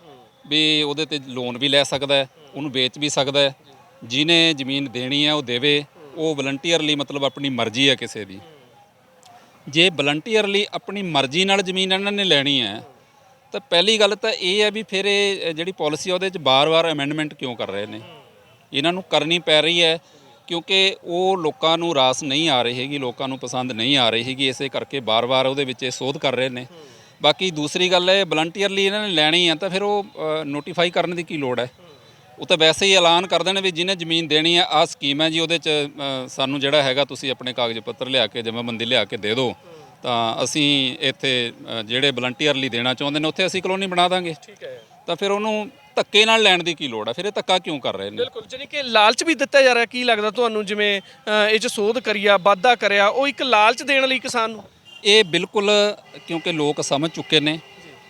ਵੀ ਉਹਦੇ ਤੇ ਲੋਨ ਵੀ ਲੈ ਸਕਦਾ ਹੈ, ਉਹਨੂੰ ਵੇਚ ਵੀ ਸਕਦਾ ਹੈ। ਜਿਹਨੇ ਜ਼ਮੀਨ ਦੇਣੀ ਹੈ, ਉਹ ਦੇਵੇ। ਉਹ ਵਲੰਟੀਅਰਲੀ ਮਤਲਬ ਆਪਣੀ ਮਰਜ਼ੀ ਹੈ ਕਿਸੇ ਦੀ। ਜੇ ਵਲੰਟੀਅਰਲੀ ਆਪਣੀ ਮਰਜ਼ੀ ਨਾਲ ਜ਼ਮੀਨ ਇਹਨਾਂ ਨੇ ਲੈਣੀ ਹੈ, ਤਾਂ ਪਹਿਲੀ ਗੱਲ ਤਾਂ ਇਹ ਹੈ ਵੀ ਫਿਰ ਇਹ ਜਿਹੜੀ ਪਾਲਿਸੀ ਆ, ਉਹਦੇ ਵਿੱਚ ਬਾਰ-ਬਾਰ ਅਮੈਂਡਮੈਂਟ ਕਿਉਂ ਕਰ ਰਹੇ ਨੇ? ਇਹਨਾਂ ਨੂੰ ਕਰਨੀ ਪੈ ਰਹੀ ਹੈ। ਕਿਉਂਕਿ ਉਹ ਲੋਕਾਂ ਨੂੰ ਰਾਸ ਨਹੀਂ ਆ ਰਹੀ ਹੈਗੀ, ਲੋਕਾਂ ਨੂੰ ਪਸੰਦ ਨਹੀਂ ਆ ਰਹੀ ਹੈਗੀ, ਇਸੇ ਕਰਕੇ ਬਾਰ-ਬਾਰ ਉਹਦੇ ਵਿੱਚ ਇਹ ਸੋਧ ਕਰ ਰਹੇ ਨੇ। ਬਾਕੀ ਦੂਸਰੀ ਗੱਲ ਹੈ ਵਲੰਟੀਅਰਲੀ ਇਹਨਾਂ ਨੇ ਲੈਣੀ ਆ, ਤਾਂ ਫਿਰ ਉਹ ਨੋਟੀਫਾਈ ਕਰਨ ਦੀ ਕੀ ਲੋੜ ਹੈ? ਉਹ ਤਾਂ ਵੈਸੇ ਹੀ ਐਲਾਨ ਕਰ ਦੇਣ ਵੀ ਜਿਹਨੇ ਜ਼ਮੀਨ ਦੇਣੀ ਆ, ਆਹ ਸਕੀਮ ਹੈ ਜੀ, ਉਹਦੇ ਚ ਸਾਨੂੰ ਜਿਹੜਾ ਹੈਗਾ ਤੁਸੀਂ ਆਪਣੇ ਕਾਗਜ਼ ਪੱਤਰ ਲਿਆ ਕੇ, ਜਮ੍ਹਾਂਬੰਦੀ ਲਿਆ ਕੇ ਦੇ ਦਿਓ। ਤਾਂ ਅਸੀਂ ਇੱਥੇ ਜਿਹੜੇ ਵਲੰਟੀਅਰਲੀ ਦੇਣਾ ਚਾਹੁੰਦੇ ਨੇ, ਉੱਥੇ ਅਸੀਂ ਕਲੋਨੀ ਬਣਾ ਦਾਂਗੇ। ਠੀਕ ਹੈ। ਤਾਂ ਫਿਰ ਉਹਨੂੰ ਧੱਕੇ ਨਾਲ ਲੈਣ ਦੀ ਕੀ ਲੋੜ ਹੈ ਫਿਰ ਇਹ ਧੱਕਾ ਕਿਉਂ ਕਰ ਰਹੇ ਨੇ? ਬਿਲਕੁਲ ਜਾਨੀ ਕਿ ਲਾਲਚ ਵੀ ਦਿੱਤਾ ਜਾ ਰਿਹਾ। ਕੀ ਲੱਗਦਾ ਤੁਹਾਨੂੰ ਜਿਵੇਂ ਅ, ਇਹ ਚ ਸੋਧ ਕਰੀਆ ਵਾਧਾ ਕਰਿਆ ਉਹ ਇੱਕ ਲਾਲਚ ਦੇਣ ਲਈ ਕਿਸਾਨ ਨੂੰ? ਇਹ ਬਿਲਕੁਲ ਕਿਉਂਕਿ ਲੋਕ ਸਮਝ ਚੁੱਕੇ ਨੇ।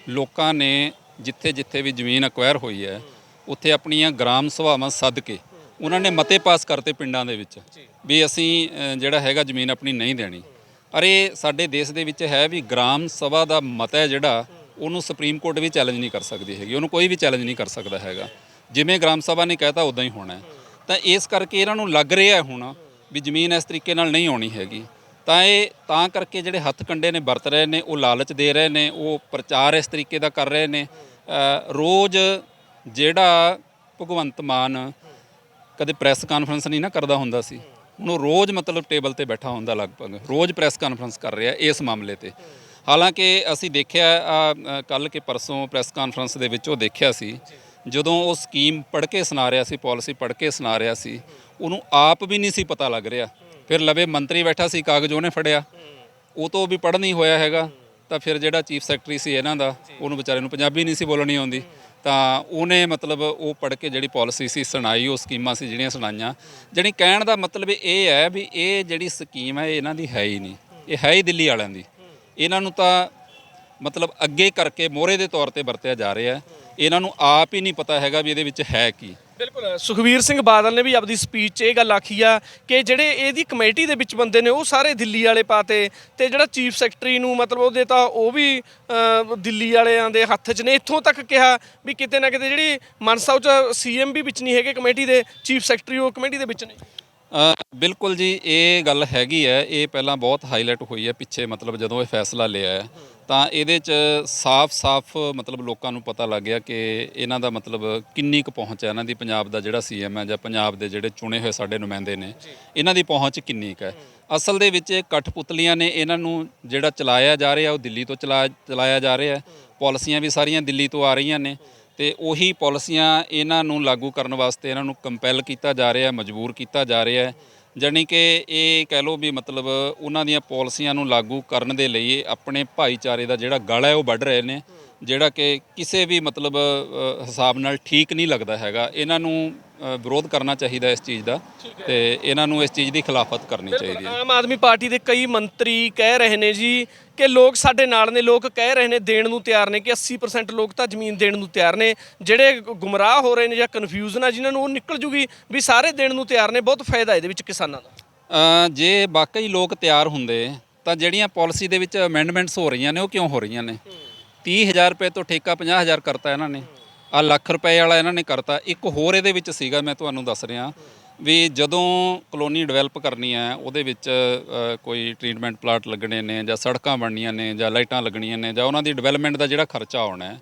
ਲੋਕਾਂ ਨੇ ਜਿੱਥੇ ਜਿੱਥੇ ਵੀ ਜ਼ਮੀਨ ਅਕਵਾਇਰ ਹੋਈ ਹੈ ਉੱਥੇ ਆਪਣੀਆਂ ਗ੍ਰਾਮ ਸਭਾਵਾਂ ਸੱਦ ਕੇ ਉਹਨਾਂ ਨੇ ਮਤੇ ਪਾਸ ਕਰਤੇ ਪਿੰਡਾਂ ਦੇ ਵਿੱਚ ਵੀ ਅਸੀਂ ਅ, ਜਿਹੜਾ ਹੈਗਾ ਜ਼ਮੀਨ ਆਪਣੀ ਨਹੀਂ ਦੇਣੀ। ਇਹ ਸਾਡੇ ਦੇਸ਼ ਦੇ ਵਿੱਚ ਹੈ ਵੀ ਗ੍ਰਾਮ ਸਭਾ ਦਾ ਮਤ ਹੈ ਜਿਹੜਾ ਉਹਨੂੰ ਸੁਪਰੀਮ ਕੋਰਟ ਵੀ ਚੈਲੰਜ ਨਹੀਂ ਕਰ ਸਕਦੀ ਹੈਗੀ, ਉਹਨੂੰ ਕੋਈ ਵੀ ਚੈਲੰਜ ਨਹੀਂ ਕਰ ਸਕਦਾ ਹੈਗਾ। ਜਿਵੇਂ ਗ੍ਰਾਮ ਸਭਾ ਨੇ ਕਹਿਤਾ ਉਦਾਂ ਹੀ ਹੋਣਾ ਹੈ। ਤਾਂ ਇਸ ਕਰਕੇ ਇਹਨਾਂ ਨੂੰ ਲੱਗ ਰਿਹਾ ਹੁਣ ਵੀ ਜ਼ਮੀਨ ਇਸ ਤਰੀਕੇ ਨਾਲ ਨਹੀਂ ਆਉਣੀ ਹੈਗੀ। ਤਾਂ ਇਹ, ਤਾਂ ਕਰਕੇ ਜਿਹੜੇ ਹੱਥ ਕੰਡੇ ਨੇ, ਵਰਤ ਰਹੇ ਨੇ, ਉਹ ਲਾਲਚ ਦੇ ਰਹੇ ਨੇ, ਉਹ ਪ੍ਰਚਾਰ ਇਸ ਤਰੀਕੇ ਦਾ ਕਰ ਰਹੇ ਨੇ। ਰੋਜ਼ ਜਿਹੜਾ ਭਗਵੰਤ ਮਾਨ ਕਦੇ ਪ੍ਰੈਸ ਕਾਨਫਰੰਸ ਨਹੀਂ ਨਾ ਕਰਦਾ ਹੁੰਦਾ ਸੀ, ਹੁਣ ਉਹ ਰੋਜ਼ ਮਤਲਬ ਟੇਬਲ ਤੇ ਬੈਠਾ ਹੁੰਦਾ ਲਗਭਗ, ਰੋਜ਼ ਪ੍ਰੈਸ ਕਾਨਫਰੰਸ ਕਰ ਰਿਹਾ ਇਸ ਮਾਮਲੇ ਤੇ। ਹਾਲਾਂਕਿ ਅਸੀਂ ਦੇਖਿਆ ਕੱਲ ਕੇ ਪਰਸੋਂ ਪ੍ਰੈਸ ਕਾਨਫਰੰਸ ਦੇ ਵਿੱਚ ਉਹ ਦੇਖਿਆ ਸੀ, ਜਦੋਂ ਉਹ ਸਕੀਮ ਪੜ੍ਹ ਕੇ ਸੁਣਾ ਰਿਹਾ ਸੀ, ਪਾਲਿਸੀ ਪੜ੍ਹ ਕੇ ਸੁਣਾ ਰਿਹਾ ਸੀ, ਉਹਨੂੰ ਆਪ ਵੀ ਨਹੀਂ ਸੀ ਪਤਾ ਲੱਗ ਰਿਹਾ। ਫਿਰ ਲਵੇ ਮੰਤਰੀ ਬੈਠਾ ਸੀ, ਕਾਗਜ਼ ਉਹਨੇ ਫੜਿਆ। ਉਹ ਤੋਂ ਵੀ ਪੜ੍ਹ ਨਹੀਂ ਹੋਇਆ ਹੈਗਾ, ਤਾਂ ਫਿਰ ਜਿਹੜਾ ਚੀਫ ਸੈਕਟਰੀ ਸੀ ਇਹਨਾਂ ਦਾ, ਉਹਨੂੰ ਵਿਚਾਰੇ ਨੂੰ ਪੰਜਾਬੀ ਨਹੀਂ ਸੀ ਬੋਲਣੀ ਆਉਂਦੀ। ਤਾਂ ਉਹਨੇ ਮਤਲਬ ਉਹ ਪੜ੍ਹ ਕੇ ਜਿਹੜੀ ਪਾਲਿਸੀ ਸੀ, ਸੁਣਾਈ, ਉਹ ਸਕੀਮਾਂ ਸੀ ਜਿਹੜੀਆਂ ਸੁਣਾਈਆਂ। ਜਿਹੜੀ ਕਹਿਣ ਦਾ ਮਤਲਬ ਇਹ ਹੈ ਵੀ ਇਹ ਜਿਹੜੀ ਸਕੀਮ ਹੈ ਇਹਨਾਂ ਦੀ ਹੈ ਹੀ ਨਹੀਂ। ਇਹ ਹੈ ਹੀ ਦਿੱਲੀ ਵਾਲਿਆਂ ਦੀ। ਇਹਨਾਂ ਨੂੰ ਤਾਂ ਮਤਲਬ ਅੱਗੇ ਕਰਕੇ ਮੋਹਰੇ ਦੇ ਤੌਰ ਤੇ ਵਰਤਿਆ ਜਾ ਰਿਹਾ ਹੈ। ਇਹਨਾਂ ਨੂੰ ਆਪ ਹੀ ਨਹੀਂ ਪਤਾ ਹੈਗਾ ਵੀ ਇਹਦੇ ਵਿੱਚ ਹੈ ਕੀ। ਬਿਲਕੁਲ ਸੁਖਵੀਰ ਸਿੰਘ ਬਾਦਲ ਨੇ ਵੀ ਆਪਦੀ ਸਪੀਚ 'ਚ ਇਹ ਗੱਲ ਆਖੀ ਆ ਕਿ ਜਿਹੜੇ ਇਹਦੀ ਕਮੇਟੀ ਦੇ ਵਿੱਚ ਬੰਦੇ ਨੇ ਉਹ ਸਾਰੇ ਦਿੱਲੀ ਵਾਲੇ ਪਾਤੇ ਤੇ ਜਿਹੜਾ ਚੀਫ ਸੈਕਟਰੀ ਨੂੰ ਮਤਲਬ ਉਹਦੇ ਤਾਂ ਉਹ ਵੀ ਅਹ, ਦਿੱਲੀ ਵਾਲਿਆਂ ਦੇ ਹੱਥ 'ਚ ਨੇ। ਇੱਥੋਂ ਤੱਕ ਕਿਹਾ ਵੀ ਕਿਤੇ ਨਾ ਕਿਤੇ ਜਿਹੜੀ ਮਨਸਾ ਉਹ 'ਚ ਸੀਐਮ ਵੀ ਵਿੱਚ ਨਹੀਂ ਹੈਗੇ ਕਮੇਟੀ ਦੇ ਚੀਫ ਸੈਕਟਰੀ ਉਹ ਕਮੇਟੀ ਦੇ ਵਿੱਚ ਨੇ। ਬਿਲਕੁਲ ਜੀ, ਇਹ ਗੱਲ ਹੈਗੀ ਹੈ, ਇਹ ਪਹਿਲਾਂ ਬਹੁਤ ਹਾਈਲਾਈਟ ਹੋਈ ਹੈ ਪਿੱਛੇ, ਮਤਲਬ ਜਦੋਂ ਇਹ ਫੈਸਲਾ ਲਿਆ ਹੈ, ਤਾਂ ਇਹਦੇ ਚ ਸਾਫ਼-ਸਾਫ਼ ਮਤਲਬ ਲੋਕਾਂ ਨੂੰ ਪਤਾ ਲੱਗ ਗਿਆ ਕਿ ਇਹਨਾਂ ਦਾ ਮਤਲਬ ਕਿੰਨੀ ਕੁ ਪਹੁੰਚ ਹੈ, ਇਹਨਾਂ ਦੀ ਪੰਜਾਬ ਦਾ ਜਿਹੜਾ ਸੀਐਮ ਹੈ ਜਾਂ ਪੰਜਾਬ ਦੇ ਜਿਹੜੇ ਚੁਣੇ ਹੋਏ ਸਾਡੇ ਨੁਮਾਇੰਦੇ ਨੇ, ਇਹਨਾਂ ਦੀ ਪਹੁੰਚ ਕਿੰਨੀ ਕੁ ਹੈ? ਅਸਲ ਦੇ ਵਿੱਚ ਇਹ ਕਠਪੁਤਲੀਆਂ ਨੇ ਇਹਨਾਂ ਨੂੰ ਜਿਹੜਾ ਚਲਾਇਆ ਜਾ ਰਿਹਾ, ਉਹ ਦਿੱਲੀ ਤੋਂ ਚਲਾ, ਚਲਾਇਆ ਜਾ ਰਿਹਾ ਹੈ, ਪਾਲਿਸੀਆਂ ਵੀ ਸਾਰੀਆਂ ਦਿੱਲੀ ਤੋਂ ਆ ਰਹੀਆਂ ਨੇ ਤੇ ਉਹੀ ਪਾਲਿਸੀਆਂ ਇਹਨਾਂ ਨੂੰ ਲਾਗੂ ਕਰਨ ਵਾਸਤੇ ਇਹਨਾਂ ਨੂੰ ਕੰਪੈਲ ਕੀਤਾ ਜਾ ਰਿਹਾ, ਮਜਬੂਰ ਕੀਤਾ ਜਾ ਰਿਹਾ ਹੈ। ਜਾਣੀ ਕਿ ਇਹ ਕਹਿ ਲਓ ਵੀ ਮਤਲਬ ਉਹਨਾਂ ਦੀਆਂ ਪਾਲਿਸੀਆਂ ਨੂੰ ਲਾਗੂ ਕਰਨ ਦੇ ਲਈ ਆਪਣੇ ਭਾਈਚਾਰੇ ਦਾ ਜਿਹੜਾ ਗਲ ਹੈ ਉਹ ਵੱਢ ਰਹੇ ਨੇ। ਜਿਹੜਾ ਕਿ ਕਿਸੇ ਵੀ ਮਤਲਬ ਹਿਸਾਬ ਨਾਲ ਠੀਕ ਨਹੀਂ ਲੱਗਦਾ ਹੈਗਾ। ਇਹਨਾਂ ਨੂੰ ਵਿਰੋਧ ਕਰਨਾ ਚਾਹੀਦਾ ਇਸ ਚੀਜ਼ ਦਾ ਤੇ ਇਹਨਾਂ ਨੂੰ ਇਸ ਚੀਜ਼ ਦੀ ਖਿਲਾਫਤ ਕਰਨੀ ਚਾਹੀਦੀ ਹੈ। ਆਮ ਆਦਮੀ ਪਾਰਟੀ ਦੇ ਕਈ ਮੰਤਰੀ ਕਹਿ ਰਹੇ ਨੇ ਜੀ ਕਿ ਲੋਕ ਸਾਡੇ ਨਾਲ ਨੇ ਲੋਕ ਕਹਿ ਰਹੇ ਨੇ ਦੇਣ ਨੂੰ ਤਿਆਰ ਨੇ ਕਿ 80% ਲੋਕ ਤਾਂ ਜ਼ਮੀਨ ਦੇਣ ਨੂੰ ਤਿਆਰ ਨੇ। ਜਿਹੜੇ ਗੁੰਮਰਾਹ ਹੋ ਰਹੇ ਨੇ ਜਾਂ ਕਨਫਿਊਜ਼ਨ ਆ ਜਿਨ੍ਹਾਂ ਨੂੰ ਉਹ ਨਿਕਲ ਜੂਗੀ ਵੀ ਸਾਰੇ ਦੇਣ ਨੂੰ ਤਿਆਰ ਨੇ ਬਹੁਤ ਫਾਇਦਾ ਇਹਦੇ ਵਿੱਚ ਕਿਸਾਨਾਂ ਦਾ। ਜੇ ਵਾਕਈ ਲੋਕ ਤਿਆਰ ਹੁੰਦੇ ਤਾਂ ਜਿਹੜੀਆਂ ਪਾਲਿਸੀ ਦੇ ਵਿੱਚ ਅਮੈਂਡਮੈਂਟਸ ਹੋ ਰਹੀਆਂ ਨੇ ਉਹ ਕਿਉਂ ਹੋ ਰਹੀਆਂ ਨੇ? 30000 ਰੁਪਏ ਤੋਂ ਠੇਕਾ 50000 ਕਰਤਾ ਇਹਨਾਂ ਨੇ। ਆ ਲੱਖ ਰੁਪਏ ਵਾਲਾ ਇਹਨਾਂ ਨੇ ਕਰਤਾ। ਇੱਕ ਹੋਰ ਇਹਦੇ ਵਿੱਚ ਸੀਗਾ ਮੈਂ ਤੁਹਾਨੂੰ ਦੱਸ ਰਿਹਾ ਵੀ ਜਦੋਂ ਕਲੋਨੀ ਡਿਵੈਲਪ ਕਰਨੀ ਹੈ ਉਹਦੇ ਵਿੱਚ ਕੋਈ ਟ੍ਰੀਟਮੈਂਟ ਪਲਾਂਟ ਲੱਗਣੇ ਨੇ ਜਾਂ ਸੜਕਾਂ ਬਣਨੀਆਂ ਨੇ ਜਾਂ ਲਾਈਟਾਂ ਲੱਗਣੀਆਂ ਨੇ ਜਾਂ ਉਹਨਾਂ ਦੀ ਡਿਵੈਲਪਮੈਂਟ ਦਾ ਜਿਹੜਾ ਖਰਚਾ ਆਉਣਾ ਹੈ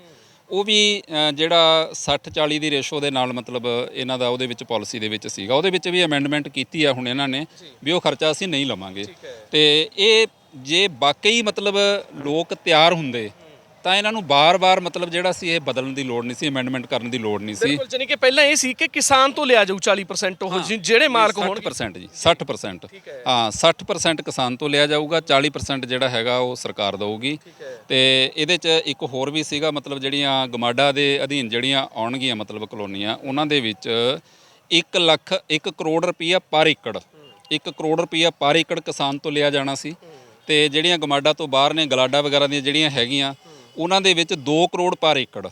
ਉਹ ਵੀ ਜਿਹੜਾ 60 40 ਦੀ ਰੇਸ਼ੋ ਦੇ ਨਾਲ ਮਤਲਬ ਇਹਨਾਂ ਦਾ ਉਹਦੇ ਵਿੱਚ ਪਾਲਿਸੀ ਦੇ ਵਿੱਚ ਸੀਗਾ। ਉਹਦੇ ਵਿੱਚ ਵੀ ਅਮੈਂਡਮੈਂਟ ਕੀਤੀ ਆ ਹੁਣ ਇਹਨਾਂ ਨੇ ਵੀ ਉਹ ਖਰਚਾ ਅਸੀਂ ਨਹੀਂ ਲਵਾਂਗੇ। ਤੇ ਇਹ ਜੇ ਵਾਕਈ ਮਤਲਬ ਲੋਕ ਤਿਆਰ ਹੁੰਦੇ ਤਾਂ ਇਹਨਾਂ ਨੂੰ ਬਾਰ-ਬਾਰ ਮਤਲਬ ਜਿਹੜਾ ਸੀ ਇਹ ਬਦਲਣ ਦੀ ਲੋੜ ਨਹੀਂ ਸੀ ਅਮੈਂਡਮੈਂਟ ਕਰਨ ਦੀ ਲੋੜ ਨਹੀਂ ਸੀ। ਬਿਲਕੁਲ ਜਾਨੀ ਕਿ ਪਹਿਲਾਂ ਇਹ ਸੀ ਕਿ ਕਿਸਾਨ ਤੋਂ ਲਿਆ ਜਾਊ 40% ਉਹ ਜਿ- ਜਿਹੜੇ ਮਾਲਕ ਹੋਣਗੇ। 60% ਜੀ 60% ਹਾਂ। 60% ਕਿਸਾਨ ਤੋਂ ਲਿਆ ਜਾਊਗਾ 40% ਜਿਹੜਾ ਹੈਗਾ ਉਹ ਸਰਕਾਰ ਦਊਗੀ। ਤੇ ਇਹਦੇ ਚ ਇੱਕ ਹੋਰ ਵੀ ਸੀਗਾ ਮਤਲਬ ਜਿਹੜੀਆਂ ਗਮਾਡਾ ਦੇ ਅਧੀਨ ਜਿਹੜੀਆਂ ਆਉਣਗੀਆਂ ਮਤਲਬ ਕਲੋਨੀਆਂ ਉਹਨਾਂ ਦੇ ਵਿੱਚ 1 ਲੱਖ 1 ਕਰੋੜ ਰੁਪਈਆ ਪਰ ਏਕੜ 1 ਕਰੋੜ ਰੁਪਈਆ ਪਰ ਏਕੜ ਕਿਸਾਨ ਤੋਂ ਲਿਆ ਜਾਣਾ ਸੀ। ਤੇ ਜਿਹੜੀਆਂ ਗਮਾਡਾ ਤੋਂ ਬਾਹਰ ਨੇ ਗਲਾਡਾ ਵਗੈਰਾ ਦੀਆਂ ਜਿਹੜੀਆਂ ਹੈਗੀਆਂ ਉਹਨਾਂ ਦੇ ਵਿੱਚ 2 ਕਰੋੜ ਪਰ ਏਕੜ।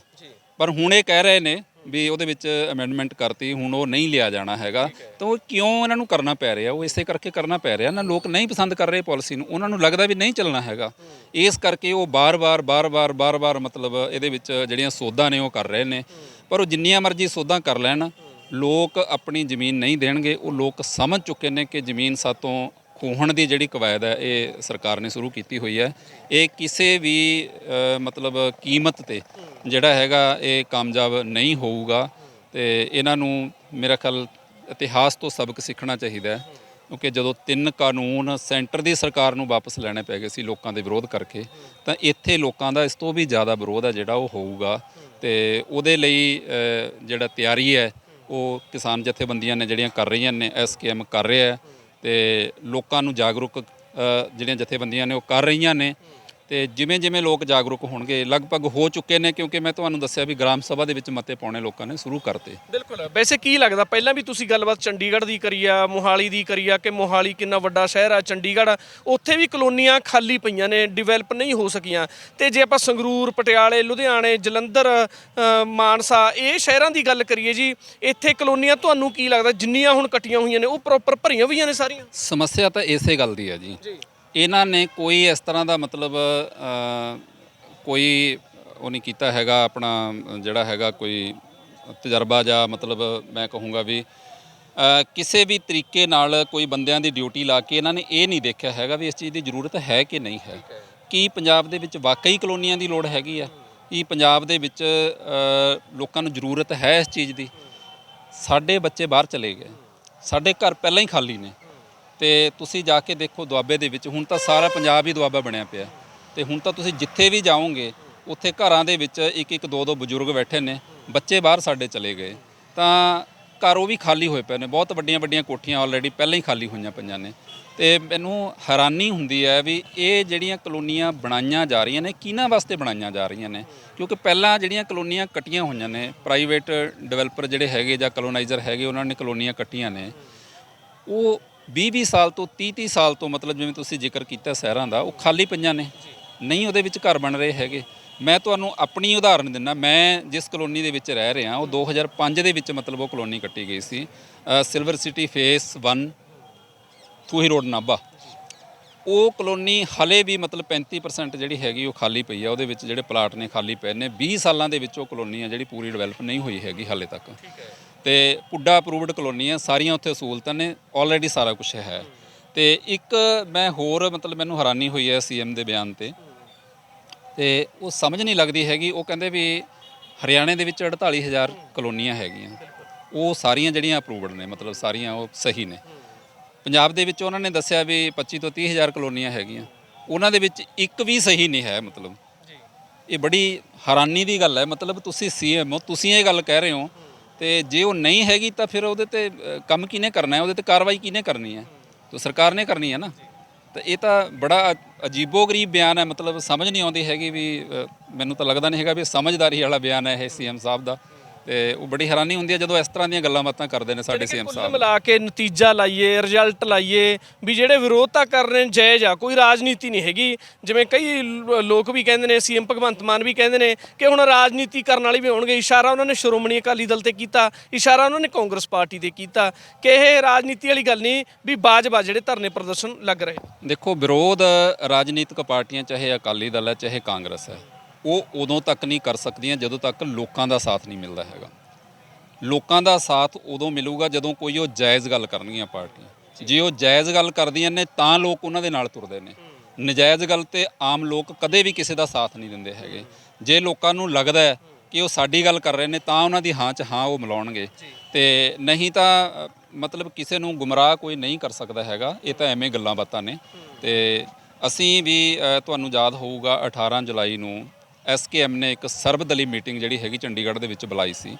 ਪਰ ਹੁਣ ਇਹ ਕਹਿ ਰਹੇ ਨੇ ਵੀ ਉਹਦੇ ਵਿੱਚ ਅਮੈਂਡਮੈਂਟ ਕਰਤੀ ਹੁਣ ਉਹ ਨਹੀਂ ਲਿਆ ਜਾਣਾ ਹੈਗਾ। ਤਾਂ ਉਹ ਕਿਉਂ ਇਹਨਾਂ ਨੂੰ ਕਰਨਾ ਪੈ ਰਿਹਾ? ਉਹ ਇਸੇ ਕਰਕੇ ਕਰਨਾ ਪੈ ਰਿਹਾ ਨਾ ਲੋਕ ਨਹੀਂ ਪਸੰਦ ਕਰ ਰਹੇ ਪਾਲਿਸੀ ਨੂੰ। ਉਹਨਾਂ ਨੂੰ ਲੱਗਦਾ ਵੀ ਨਹੀਂ ਚੱਲਣਾ ਹੈਗਾ। ਇਸ ਕਰਕੇ ਉਹ ਬਾਰ-ਬਾਰ ਬਾਰ-ਬਾਰ ਬਾਰ-ਬਾਰ ਮਤਲਬ ਇਹਦੇ ਵਿੱਚ ਜਿਹੜੀਆਂ ਸੋਧਾਂ ਨੇ ਉਹ ਕਰ ਰਹੇ ਨੇ। ਪਰ ਉਹ ਜਿੰਨੀਆਂ ਮਰਜ਼ੀ ਸੋਧਾਂ ਕਰ ਲੈਣ ਲੋਕ ਆਪਣੀ ਜ਼ਮੀਨ ਨਹੀਂ ਦੇਣਗੇ। ਉਹ ਲੋਕ ਸਮਝ ਚੁੱਕੇ ਨੇ ਕਿ ਜ਼ਮੀਨ ਸਾਤੋਂ ਖੋਹਣ ਦੀ ਜਿਹੜੀ ਕਵਾਇਦ ਹੈ, ਇਹ ਸਰਕਾਰ ਨੇ ਸ਼ੁਰੂ ਕੀਤੀ ਹੋਈ ਹੈ। ਇਹ ਕਿਸੇ ਵੀ ਮਤਲਬ ਕੀਮਤ ਤੇ ਜਿਹੜਾ ਹੈਗਾ, ਇਹ ਕਾਮਯਾਬ ਨਹੀਂ ਹੋਊਗਾ ਤੇ ਇਹਨਾਂ ਨੂੰ ਮੇਰਾ ਖਿਆਲ ਇਤਿਹਾਸ ਤੋਂ ਸਬਕ ਸਿੱਖਣਾ ਚਾਹੀਦਾ ਹੈ, ਕਿਉਂਕਿ ਜਦੋਂ ਤਿੰਨ ਕਾਨੂੰਨ ਸੈਂਟਰ ਦੀ ਸਰਕਾਰ ਨੂੰ ਵਾਪਸ ਲੈਣੇ ਪੈ ਗਏ ਸੀ ਲੋਕਾਂ ਦੇ ਵਿਰੋਧ ਕਰਕੇ, ਤਾਂ ਇੱਥੇ ਲੋਕਾਂ ਦਾ ਇਸ ਤੋਂ ਵੀ ਜ਼ਿਆਦਾ ਵਿਰੋਧ ਹੈ ਜਿਹੜਾ ਉਹ ਹੋਊਗਾ ਤੇ ਉਹਦੇ ਲਈ ਜਿਹੜਾ ਤਿਆਰੀ ਹੈ, ਉਹ ਕਿਸਾਨ ਜਥੇਬੰਦੀਆਂ ਨੇ ਜਿਹੜੀਆਂ ਕਰ ਰਹੀਆਂ ਨੇ ਐਸਕੇਐਮ ਕਰ ਰਿਹਾ ਹੈ। ਤੇ ਲੋਕਾਂ ਨੂੰ ਜਾਗਰੂਕ ਜਿਹੜੀਆਂ ਜਥੇਬੰਦੀਆਂ ਨੇ ਉਹ ਕਰ ਰਹੀਆਂ ਨੇ। ਤੇ ਜਿਵੇਂ ਜਿਵੇਂ ਲੋਕ ਜਾਗਰੂਕ ਹੋਣਗੇ ਲਗਭਗ ਹੋ ਚੁੱਕੇ ਨੇ ਕਿਉਂਕਿ ਮੈਂ ਤੁਹਾਨੂੰ ਦੱਸਿਆ ਵੀ ਗ੍ਰਾਮ ਸਭਾ ਦੇ ਵਿੱਚ ਮਤੇ ਪਾਉਣੇ ਲੋਕਾਂ ਨੇ ਸ਼ੁਰੂ ਕਰਤੇ। ਬਿਲਕੁਲ। ਵੈਸੇ ਕੀ ਲੱਗਦਾ ਪਹਿਲਾਂ ਵੀ ਤੁਸੀਂ ਗੱਲਬਾਤ ਚੰਡੀਗੜ੍ਹ ਦੀ ਕਰੀ ਆ ਮੋਹਾਲੀ ਦੀ ਕਰੀ ਆ ਕਿ ਮੋਹਾਲੀ ਕਿੰਨਾ ਵੱਡਾ ਸ਼ਹਿਰ ਆ ਚੰਡੀਗੜ੍ਹ ਉੱਥੇ ਵੀ ਕਲੋਨੀਆਂ ਖਾਲੀ ਪਈਆਂ ਨੇ ਡਿਵੈਲਪ ਨਹੀਂ ਹੋ ਸਕੀਆਂ। ਤੇ ਜੇ ਆਪਾਂ ਸੰਗਰੂਰ ਪਟਿਆਲੇ ਲੁਧਿਆਣੇ ਜਲੰਧਰ ਮਾਨਸਾ ਇਹ ਸ਼ਹਿਰਾਂ ਦੀ ਗੱਲ ਕਰੀਏ ਜੀ ਇੱਥੇ ਕਲੋਨੀਆਂ ਤੁਹਾਨੂੰ ਕੀ ਲੱਗਦਾ ਜਿੰਨੀਆਂ ਹੁਣ ਕੱਟੀਆਂ ਹੋਈਆਂ ਨੇ ਉਹ ਪ੍ਰੋਪਰ ਭਰੀਆਂ ਹੋਈਆਂ ਨੇ ਸਾਰੀਆਂ? ਸਮੱਸਿਆ ਤਾਂ ਇਸੇ ਗੱਲ ਦੀ ਹੈ ਜੀ। ਇਹਨਾਂ ਨੇ ਕੋਈ ਇਸ ਤਰ੍ਹਾਂ ਦਾ ਮਤਲਬ ਕੋਈ ਉਹ ਨਹੀਂ ਕੀਤਾ ਹੈਗਾ ਆਪਣਾ ਜਿਹੜਾ ਹੈਗਾ ਕੋਈ ਤਜਰਬਾ ਜਾਂ ਮਤਲਬ ਮੈਂ ਕਹੂੰਗਾ ਵੀ ਕਿਸੇ ਵੀ ਤਰੀਕੇ ਨਾਲ ਕੋਈ ਬੰਦਿਆਂ ਦੀ ਡਿਊਟੀ ਲਾ ਕੇ ਇਹਨਾਂ ਨੇ ਇਹ ਨਹੀਂ ਦੇਖਿਆ ਹੈਗਾ ਵੀ ਇਸ ਚੀਜ਼ ਦੀ ਜ਼ਰੂਰਤ ਹੈ ਕਿ ਨਹੀਂ ਹੈ। ਕੀ ਪੰਜਾਬ ਦੇ ਵਿੱਚ ਵਾਕਈ ਕਲੋਨੀਆਂ ਦੀ ਲੋੜ ਹੈਗੀ ਆ ਕੀ ਪੰਜਾਬ ਦੇ ਵਿੱਚ ਲੋਕਾਂ ਨੂੰ ਜ਼ਰੂਰਤ ਹੈ ਇਸ ਚੀਜ਼ ਦੀ? ਸਾਡੇ ਬੱਚੇ ਬਾਹਰ ਚਲੇ ਗਏ। ਸਾਡੇ ਘਰ ਪਹਿਲਾਂ ਹੀ ਖਾਲੀ ਨੇ। ਤੇ ਤੁਸੀਂ ਜਾ ਕੇ ਦੇਖੋ ਦੁਆਬੇ ਦੇ ਵਿੱਚ, ਹੁਣ ਤਾਂ ਸਾਰਾ ਪੰਜਾਬ ਹੀ ਦੁਆਬਾ ਬਣਿਆ ਪਿਆ। ਤੇ ਹੁਣ ਤਾਂ ਤੁਸੀਂ ਜਿੱਥੇ ਵੀ ਜਾਓਗੇ, ਉੱਥੇ ਘਰਾਂ ਦੇ ਵਿੱਚ ਇੱਕ ਇੱਕ ਦੋ ਦੋ ਬਜ਼ੁਰਗ ਬੈਠੇ ਨੇ, ਬੱਚੇ ਬਾਹਰ ਸਾਡੇ ਚਲੇ ਗਏ। ਤਾਂ ਘਰ ਉਹ ਵੀ ਖਾਲੀ ਹੋਏ ਪਏ ਨੇ, ਬਹੁਤ ਵੱਡੀਆਂ ਵੱਡੀਆਂ ਕੋਠੀਆਂ ਆਲਰੇਡੀ ਪਹਿਲਾਂ ਹੀ ਖਾਲੀ ਹੋਈਆਂ ਪਈਆਂ ਨੇ। ਤੇ ਮੈਨੂੰ ਹੈਰਾਨੀ ਹੁੰਦੀ ਹੈ ਵੀ ਇਹ ਜਿਹੜੀਆਂ ਕਲੋਨੀਆਂ ਬਣਾਈਆਂ ਜਾ ਰਹੀਆਂ ਨੇ, ਕਿਹਨਾਂ ਵਾਸਤੇ ਬਣਾਈਆਂ ਜਾ ਰਹੀਆਂ ਨੇ? ਕਿਉਂਕਿ ਪਹਿਲਾਂ ਜਿਹੜੀਆਂ ਕਲੋਨੀਆਂ ਕੱਟੀਆਂ ਹੋਈਆਂ ਨੇ ਪ੍ਰਾਈਵੇਟ ਡਿਵੈਲਪਰ ਜਿਹੜੇ ਹੈਗੇ ਜਾਂ ਕਲੋਨਾਈਜ਼ਰ ਹੈਗੇ, ਉਹਨਾਂ ਨੇ ਕਲੋਨੀਆਂ ਕੱਟੀਆਂ ਨੇ। ਉਹ 20-20 ਸਾਲ ਤੋਂ 30-30 ਸਾਲ ਤੋਂ ਮਤਲਬ ਜਿਵੇਂ ਤੁਸੀਂ ਜ਼ਿਕਰ ਕੀਤਾ ਸ਼ਹਿਰਾਂ ਦਾ, ਉਹ ਖਾਲੀ ਪਈਆਂ ਨੇ। ਨਹੀਂ ਉਹਦੇ ਵਿੱਚ ਘਰ ਬਣ ਰਹੇ ਹੈਗੇ। ਮੈਂ ਤੁਹਾਨੂੰ ਆਪਣੀ ਉਦਾਹਰਨ ਦਿੰਦਾ ਮੈਂ ਜਿਸ ਕਲੋਨੀ ਦੇ ਵਿੱਚ ਰਹਿ ਰਿਹਾ, ਉਹ 2005 ਦੇ ਵਿੱਚ ਮਤਲਬ ਉਹ ਕਲੋਨੀ ਕੱਟੀ ਗਈ ਸੀ। Silver city phase 1 Thuhi road Nabha. ਉਹ ਕਲੋਨੀ ਹਲੇ ਵੀ ਮਤਲਬ 35% ਜਿਹੜੀ ਹੈਗੀ ਉਹ ਖਾਲੀ ਪਈ ਆ, ਉਹਦੇ ਵਿੱਚ ਜਿਹੜੇ ਪਲਾਟ ਨੇ ਖਾਲੀ ਪਏ ਨੇ। 20 ਸਾਲਾਂ ਦੇ ਵਿੱਚ ਉਹ ਕਲੋਨੀ ਆ ਜਿਹੜੀ ਪੂਰੀ ਡਿਵੈਲਪ ਨਹੀਂ ਹੋਈ ਹੈਗੀ ਹਲੇ ਤੱਕ। ਤੇ ਪੁੱਡਾ ਅਪਰੂਵਡ ਕਲੋਨੀ ਆ, ਸਾਰੀਆਂ ਉੱਥੇ ਸਹੂਲਤਾਂ ਨੇ ਆਲਰੇਡੀ ਸਾਰਾ ਕੁਝ ਹੈ। ਤੇ ਇੱਕ ਮੈਂ ਹੋਰ ਮਤਲਬ ਮੈਨੂੰ ਹੈਰਾਨੀ ਹੋਈ ਹੈ ਸੀਐਮ ਦੇ ਬਿਆਨ ਤੇ। ਤੇ ਉਹ ਸਮਝ ਨਹੀਂ ਲੱਗਦੀ ਹੈਗੀ, ਉਹ ਕਹਿੰਦੇ ਵੀ ਹਰਿਆਣੇ ਦੇ ਵਿੱਚ 48000 ਕਲੋਨੀਆਂ ਹੈਗੀਆਂ। ਉਹ ਸਾਰੀਆਂ ਜਿਹੜੀਆਂ ਅਪਰੂਵਡ ਨੇ, ਮਤਲਬ ਸਾਰੀਆਂ ਉਹ ਸਹੀ ਨੇ। ਪੰਜਾਬ ਦੇ ਵਿੱਚ ਉਹਨਾਂ ਨੇ ਦੱਸਿਆ ਵੀ 25 ਤੋਂ 30000 ਕਲੋਨੀਆਂ ਹੈਗੀਆਂ। ਉਹਨਾਂ ਦੇ ਵਿੱਚ ਇੱਕ ਵੀ ਸਹੀ ਨਹੀਂ ਹੈ, ਮਤਲਬ। ਇਹ ਬੜੀ ਹੈਰਾਨੀ ਦੀ ਗੱਲ ਹੈ। ਮਤਲਬ ਤੁਸੀਂ ਸੀਐਮ ਹੋ, ਤੁਸੀਂ ਇਹ ਗੱਲ ਕਹਿ ਰਹੇ ਹੋ ਤੇ ਜੇ ਉਹ ਨਹੀਂ ਹੈਗੀ ਤਾਂ ਫਿਰ ਉਹਦੇ ਤੇ ਕੰਮ ਕਿਹਨੇ ਕਰਨਾ ਹੈ? ਉਹਦੇ ਤੇ ਕਾਰਵਾਈ ਕਿਹਨੇ ਕਰਨੀ ਹੈ? ਤਾਂ ਸਰਕਾਰ ਨੇ ਕਰਨੀ ਹੈ ਨਾ? ਤਾਂ ਇਹ ਤਾਂ ਬੜਾ ਅਜੀਬੋ-ਗਰੀਬ ਬਿਆਨ ਹੈ। ਮਤਲਬ ਸਮਝ ਨਹੀਂ ਆਉਂਦੀ ਹੈਗੀ ਵੀ ਮੈਨੂੰ ਤਾਂ ਲੱਗਦਾ ਨਹੀਂ ਹੈਗਾ ਵੀ ਸਮਝਦਾਰੀ ਵਾਲਾ ਬਿਆਨ ਹੈ ਇਹ ਸੀਐਮ ਸਾਹਿਬ ਦਾ। ਤੇ ਉਹ ਬੜੀ ਹੈਰਾਨੀ ਹੁੰਦੀ ਹੈ ਜਦੋਂ ਇਸ ਤਰ੍ਹਾਂ ਦੀਆਂ ਗੱਲਾਂ ਬਾਤਾਂ ਕਰਦੇ ਨੇ ਸਾਡੇ ਸੀਐਮ ਕੁੱਲ ਸਾਹਿਬ। ਮਿਲਾ ਕੇ ਨਤੀਜਾ ਲਾਈਏ ਰਿਜ਼ਲਟ ਲਾਈਏ ਵੀ ਜਿਹੜੇ ਵਿਰੋਧਤਾ ਕਰ ਰਹੇ ਨੇ ਜਾਇਜ਼ ਆ ਕੋਈ ਰਾਜਨੀਤੀ ਨਹੀਂ ਹੈਗੀ। ਜਿਵੇਂ ਕਈ ਲ- ਲੋਕ ਵੀ ਕਹਿੰਦੇ ਨੇ ਸੀਐਮ ਭਗਵੰਤ ਮਾਨ ਵੀ ਕਹਿੰਦੇ ਨੇ ਕਿ ਹੁਣ ਰਾਜਨੀਤੀ ਕਰਨ ਵਾਲੇ ਵੀ ਹੋਣਗੇ। ਇਸ਼ਾਰਾ ਉਹਨਾਂ ਨੇ ਸ਼੍ਰੋਮਣੀ ਅਕਾਲੀ ਦਲ ਤੇ ਕੀਤਾ ਇਸ਼ਾਰਾ ਉਹਨਾਂ ਨੇ ਕਾਂਗਰਸ ਪਾਰਟੀ ਤੇ ਕੀਤਾ। ਕਿ ਇਹ ਰਾਜਨੀਤੀ ਵਾਲੀ ਗੱਲ ਨਹੀਂ ਵੀ ਬਾਜਬਾ ਜਿਹੜੇ ਧਰਨੇ ਪ੍ਰਦਰਸ਼ਨ ਲੱਗ ਰਹੇ ਦੇਖੋ ਵਿਰੋਧ ਰਾਜਨੀਤਿਕ ਪਾਰਟੀਆਂ ਚਾਹੇ ਅਕਾਲੀ ਦਲ ਹੈ ਚਾਹੇ ਕਾਂਗਰਸ ਹੈ ਉਹ ਉਦੋਂ ਤੱਕ ਨਹੀਂ ਕਰ ਸਕਦੀਆਂ ਜਦੋਂ ਤੱਕ ਲੋਕਾਂ ਦਾ ਸਾਥ ਨਹੀਂ ਮਿਲਦਾ ਹੈਗਾ। ਲੋਕਾਂ ਦਾ ਸਾਥ ਉਦੋਂ ਮਿਲੂਗਾ ਜਦੋਂ ਕੋਈ ਉਹ ਜਾਇਜ਼ ਗੱਲ ਕਰਨਗੀਆਂ ਪਾਰਟੀਆਂ। ਜੇ ਉਹ ਜਾਇਜ਼ ਗੱਲ ਕਰਦੀਆਂ ਨੇ ਤਾਂ ਲੋਕ ਉਹਨਾਂ ਦੇ ਨਾਲ ਤੁਰਦੇ ਨੇ। ਨਜਾਇਜ਼ ਗੱਲ ਤੇ ਆਮ ਲੋਕ ਕਦੇ ਵੀ ਕਿਸੇ ਦਾ ਸਾਥ ਨਹੀਂ ਦਿੰਦੇ ਹੈਗੇ। ਜੇ ਲੋਕਾਂ ਨੂੰ ਲੱਗਦਾ ਹੈ ਕਿ ਉਹ ਸਾਡੀ ਗੱਲ ਕਰ ਰਹੇ ਨੇ ਤਾਂ ਉਹਨਾਂ ਦੀ ਹਾਂ 'ਚ ਹਾਂ ਉਹ ਮਿਲਾਉਣਗੇ। ਤੇ ਨਹੀਂ ਤਾਂ, ਮਤਲਬ ਕਿਸੇ ਨੂੰ ਗੁੰਮਰਾਹ ਕੋਈ ਨਹੀਂ ਕਰ ਸਕਦਾ ਹੈਗਾ। ਇਹ ਤਾਂ ਐਵੇਂ ਗੱਲਾਂ ਬਾਤਾਂ ਨੇ। ਤੇ ਅਸੀਂ ਵੀ ਤੁਹਾਨੂੰ ਯਾਦ ਹੋਊਗਾ 18 ਜੁਲਾਈ ਨੂੰ ਐਸਕੇਐਮ ਨੇ ਇੱਕ ਸਰਬਦਲੀ ਮੀਟਿੰਗ ਜਿਹੜੀ ਹੈਗੀ ਚੰਡੀਗੜ੍ਹ ਦੇ ਵਿੱਚ ਬੁਲਾਈ ਸੀ।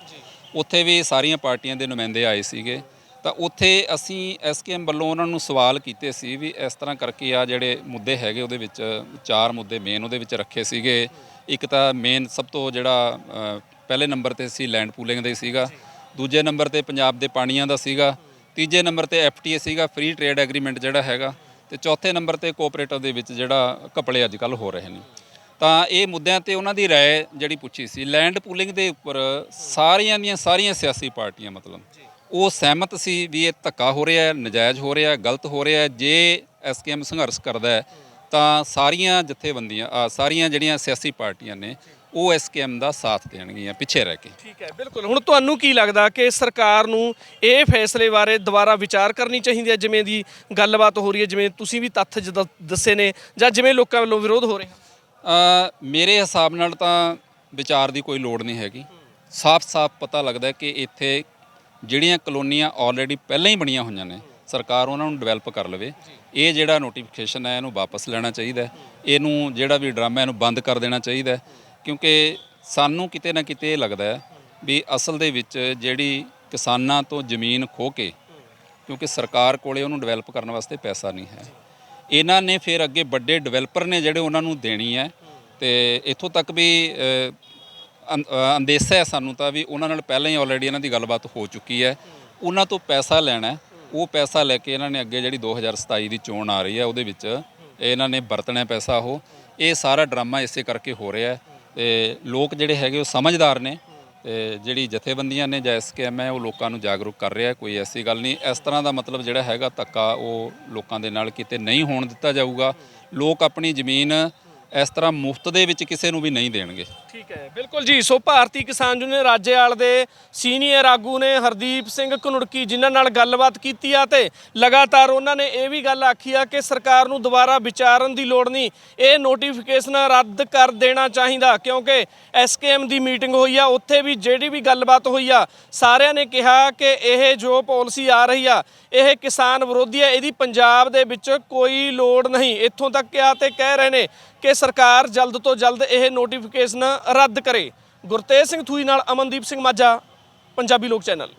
ਉੱਥੇ ਵੀ ਸਾਰੀਆਂ ਪਾਰਟੀਆਂ ਦੇ ਨੁਮਾਇੰਦੇ ਆਏ ਸੀਗੇ। ਤਾਂ ਉੱਥੇ ਅਸੀਂ ਐਸਕੇਐਮ ਵੱਲੋਂ ਉਹਨਾਂ ਨੂੰ ਸਵਾਲ ਕੀਤੇ ਸੀ ਵੀ ਇਸ ਤਰ੍ਹਾਂ ਕਰਕੇ ਆ ਜਿਹੜੇ ਮੁੱਦੇ ਹੈਗੇ ਉਹਦੇ ਵਿੱਚ, ਚਾਰ ਮੁੱਦੇ ਮੇਨ ਉਹਦੇ ਵਿੱਚ ਰੱਖੇ ਸੀਗੇ। ਇੱਕ ਤਾਂ ਮੇਨ ਸਭ ਤੋਂ ਜਿਹੜਾ ਪਹਿਲੇ ਨੰਬਰ ਤੇ ਸੀ ਲੈਂਡ ਪੂਲਿੰਗ ਦਾ ਹੀ ਸੀਗਾ। ਦੂਜੇ ਨੰਬਰ ਤੇ ਪੰਜਾਬ ਦੇ ਪਾਣੀਆਂ ਦਾ ਸੀਗਾ। ਤੀਜੇ ਨੰਬਰ ਤੇ ਐਫਟੀਏ ਸੀਗਾ ਫ੍ਰੀ ਟ੍ਰੇਡ ਐਗਰੀਮੈਂਟ ਜਿਹੜਾ ਹੈਗਾ। ਤੇ ਚੌਥੇ ਨੰਬਰ ਤੇ ਕੋਆਪਰੇਟਿਵ ਦੇ ਵਿੱਚ ਜਿਹੜਾ ਕਪੜੇ ਅੱਜ ਕੱਲ ਹੋ ਰਹੇ ਨੇ। ਤਾਂ ਇਹ ਮੁੱਦਿਆਂ ਤੇ ਉਹਨਾਂ ਦੀ رائے ਜਿਹੜੀ ਪੁੱਛੀ ਸੀ ਲੈਂਡ ਪੂਲਿੰਗ ਦੇ ਉੱਪਰ ਸਾਰੀਆਂ ਦੀਆਂ ਸਾਰੀਆਂ ਸਿਆਸੀ ਪਾਰਟੀਆਂ ਮਤਲਬ ਉਹ ਸਹਿਮਤ ਸੀ ਵੀ ਇਹ ਧੱਕਾ ਹੋ ਰਿਹਾ ਹੈ ਨਜਾਇਜ਼ ਹੋ ਰਿਹਾ ਹੈ ਗਲਤ ਹੋ ਰਿਹਾ ਹੈ ਜੇ ਐਸਕੇਐਮ ਸੰਘਰਸ਼ ਕਰਦਾ ਹੈ ਤਾਂ ਸਾਰੀਆਂ ਜਥੇਬੰਦੀਆਂ ਅ, ਸਾਰੀਆਂ ਜਿਹੜੀਆਂ ਸਿਆਸੀ ਪਾਰਟੀਆਂ ਨੇ ਉਹ ਐਸਕੇਐਮ ਦਾ ਸਾਥ ਦੇਣਗੀਆਂ ਪਿੱਛੇ ਰਹਿ ਕੇ ਠੀਕ ਹੈ ਬਿਲਕੁਲ ਹੁਣ ਤੁਹਾਨੂੰ ਕੀ ਲੱਗਦਾ ਕਿ ਸਰਕਾਰ ਨੂੰ ਇਹ ਫੈਸਲੇ ਬਾਰੇ ਦੁਬਾਰਾ ਵਿਚਾਰ ਕਰਨੀ ਚਾਹੀਦੀ ਹੈ ਜਿਵੇਂ ਦੀ ਗੱਲਬਾਤ ਹੋ ਰਹੀ ਹੈ ਜਿਵੇਂ ਤੁਸੀਂ ਵੀ ਤੱਥ ਜਦ- ਦੱਸੇ ਨੇ ਜਾਂ ਜਿਵੇਂ ਲੋਕਾਂ ਵੱਲੋਂ ਵਿਰੋਧ ਹੋ ਰਿਹਾ ਅ, ਮੇਰੇ ਹਿਸਾਬ ਨਾਲ ਤਾਂ ਵਿਚਾਰ ਦੀ ਕੋਈ ਲੋੜ ਨਹੀਂ ਹੈਗੀ। ਸਾਫ਼-ਸਾਫ਼ ਪਤਾ ਲੱਗਦਾ ਕਿ ਇੱਥੇ ਜਿਹੜੀਆਂ ਕਲੋਨੀਆਂ ਆਲਰੇਡੀ ਪਹਿਲਾਂ ਹੀ ਬਣੀਆਂ ਹੋਈਆਂ ਨੇ, ਸਰਕਾਰ ਉਹਨਾਂ ਨੂੰ ਡਿਵੈਲਪ ਕਰ ਲਵੇ। ਇਹ ਜਿਹੜਾ ਨੋਟੀਫਿਕੇਸ਼ਨ ਹੈ, ਇਹਨੂੰ ਵਾਪਸ ਲੈਣਾ ਚਾਹੀਦਾ ਇਹਨੂੰ ਜਿਹੜਾ ਵੀ ਡਰਾਮਾ ਇਹਨੂੰ ਬੰਦ ਕਰ ਦੇਣਾ ਚਾਹੀਦਾ ਕਿਉਂਕਿ ਸਾਨੂੰ ਕਿਤੇ ਨਾ ਕਿਤੇ ਇਹ ਲੱਗਦਾ ਵੀ ਅਸਲ ਦੇ ਵਿੱਚ ਜਿਹੜੀ ਕਿਸਾਨਾਂ ਤੋਂ ਜ਼ਮੀਨ ਖੋ ਕੇ, ਕਿਉਂਕਿ ਸਰਕਾਰ ਕੋਲੇ ਉਹਨੂੰ ਡਿਵੈਲਪ ਕਰਨ ਵਾਸਤੇ ਪੈਸਾ ਨਹੀਂ ਹੈ। ਇਹਨਾਂ ਨੇ ਫਿਰ ਅੱਗੇ ਵੱਡੇ ਡਿਵੈਲਪਰ ਨੇ ਜਿਹੜੇ ਉਹਨਾਂ ਨੂੰ ਦੇਣੀ ਹੈ ਤੇ ਇੱਥੋਂ ਤੱਕ ਵੀ ਅੰ- ਅੰਦੇਸ਼ਾ ਹੈ ਸਾਨੂੰ ਤਾਂ ਵੀ ਉਹਨਾਂ ਨਾਲ ਪਹਿਲਾਂ ਹੀ ਆਲਰੇਡੀ ਇਹਨਾਂ ਦੀ ਗੱਲਬਾਤ ਹੋ ਚੁੱਕੀ ਹੈ। ਉਹਨਾਂ ਤੋਂ ਪੈਸਾ ਲੈਣਾ ਉਹ ਪੈਸਾ ਲੈ ਕੇ ਇਹਨਾਂ ਨੇ ਅੱਗੇ ਜਿਹੜੀ 2027 ਦੀ ਚੋਣ ਆ ਰਹੀ ਹੈ ਉਹਦੇ ਵਿੱਚ ਇਹਨਾਂ ਨੇ ਵਰਤਣਾ ਪੈਸਾ ਉਹ। ਇਹ ਸਾਰਾ ਡਰਾਮਾ ਇਸੇ ਕਰਕੇ ਹੋ ਰਿਹਾ ਹੈ ਤੇ ਲੋਕ ਜਿਹੜੇ ਹੈਗੇ ਉਹ ਸਮਝਦਾਰ ਨੇ। ਜਿਹੜੀ ਜਥੇਬੰਦੀਆਂ ਨੇ ਜਾਂ ਐਸਕੇਐਮ ਹੈ, ਉਹ ਲੋਕਾਂ ਨੂੰ ਜਾਗਰੂਕ ਕਰ ਰਿਹਾ ਕੋਈ ਐਸੀ ਗੱਲ ਨਹੀਂ। ਇਸ ਤਰ੍ਹਾਂ ਦਾ ਮਤਲਬ ਜਿਹੜਾ ਹੈਗਾ ਧੱਕਾ ਉਹ ਲੋਕਾਂ ਦੇ ਨਾਲ ਕਿਤੇ ਨਹੀਂ ਹੋਣ ਦਿੱਤਾ ਜਾਊਗਾ। ਲੋਕ ਆਪਣੀ ਜ਼ਮੀਨ ਇਸ ਤਰ੍ਹਾਂ ਮੁਫਤ ਦੇ ਵਿੱਚ ਕਿਸੇ ਨੂੰ ਵੀ ਨਹੀਂ ਦੇਣਗੇ। ਠੀਕ ਹੈ, ਬਿਲਕੁਲ ਜੀ। ਸੋ ਭਾਰਤੀ ਕਿਸਾਨ ਯੂਨੀਅਨ ਰਾਜੇਵਾਲ ਦੇ ਸੀਨੀਅਰ ਆਗੂ ਨੇ ਹਰਦੀਪ ਸਿੰਘ ਕਨੁੜਕੀ ਜਿਨ੍ਹਾਂ ਨਾਲ ਗੱਲਬਾਤ ਕੀਤੀ ਆ ਤੇ ਲਗਾਤਾਰ ਉਹਨਾਂ ਨੇ ਇਹ ਵੀ ਗੱਲ ਆਖੀ ਆ ਕਿ ਸਰਕਾਰ ਨੂੰ ਦੁਬਾਰਾ ਵਿਚਾਰਨ ਦੀ ਲੋੜ ਨਹੀਂ, ਇਹ ਨੋਟੀਫਿਕੇਸ਼ਨ ਰੱਦ ਕਰ ਦੇਣਾ ਚਾਹੀਦਾ ਕਿਉਂਕਿ ਐਸਕੇਐਮ ਦੀ ਮੀਟਿੰਗ ਹੋਈ ਆ, ਉੱਥੇ ਵੀ ਜਿਹੜੀ ਵੀ ਗੱਲਬਾਤ ਹੋਈ ਆ, ਸਾਰਿਆਂ ਨੇ ਕਿਹਾ ਕਿ ਇਹ ਜੋ ਪਾਲਿਸੀ ਆ ਰਹੀ ਆ, ਇਹ ਕਿਸਾਨ ਵਿਰੋਧੀ ਆ, ਇਹਦੀ ਪੰਜਾਬ ਦੇ ਵਿੱਚ ਕੋਈ ਲੋੜ ਨਹੀਂ। ਇੱਥੋਂ ਤੱਕ ਕਿਹਾ ਤੇ ਕਹਿ ਰਹੇ ਨੇ ਕਿ ਸਰਕਾਰ ਜਲਦ ਤੋਂ ਜਲਦ ਇਹ ਨੋਟੀਫਿਕੇਸ਼ਨ ਰੱਦ ਕਰੇ। ਗੁਰਤੇਜ ਸਿੰਘ ਥੂਈ ਨਾਲ ਅਮਨਦੀਪ ਸਿੰਘ ਮਾਝਾ, ਪੰਜਾਬੀ ਲੋਕ ਚੈਨਲ।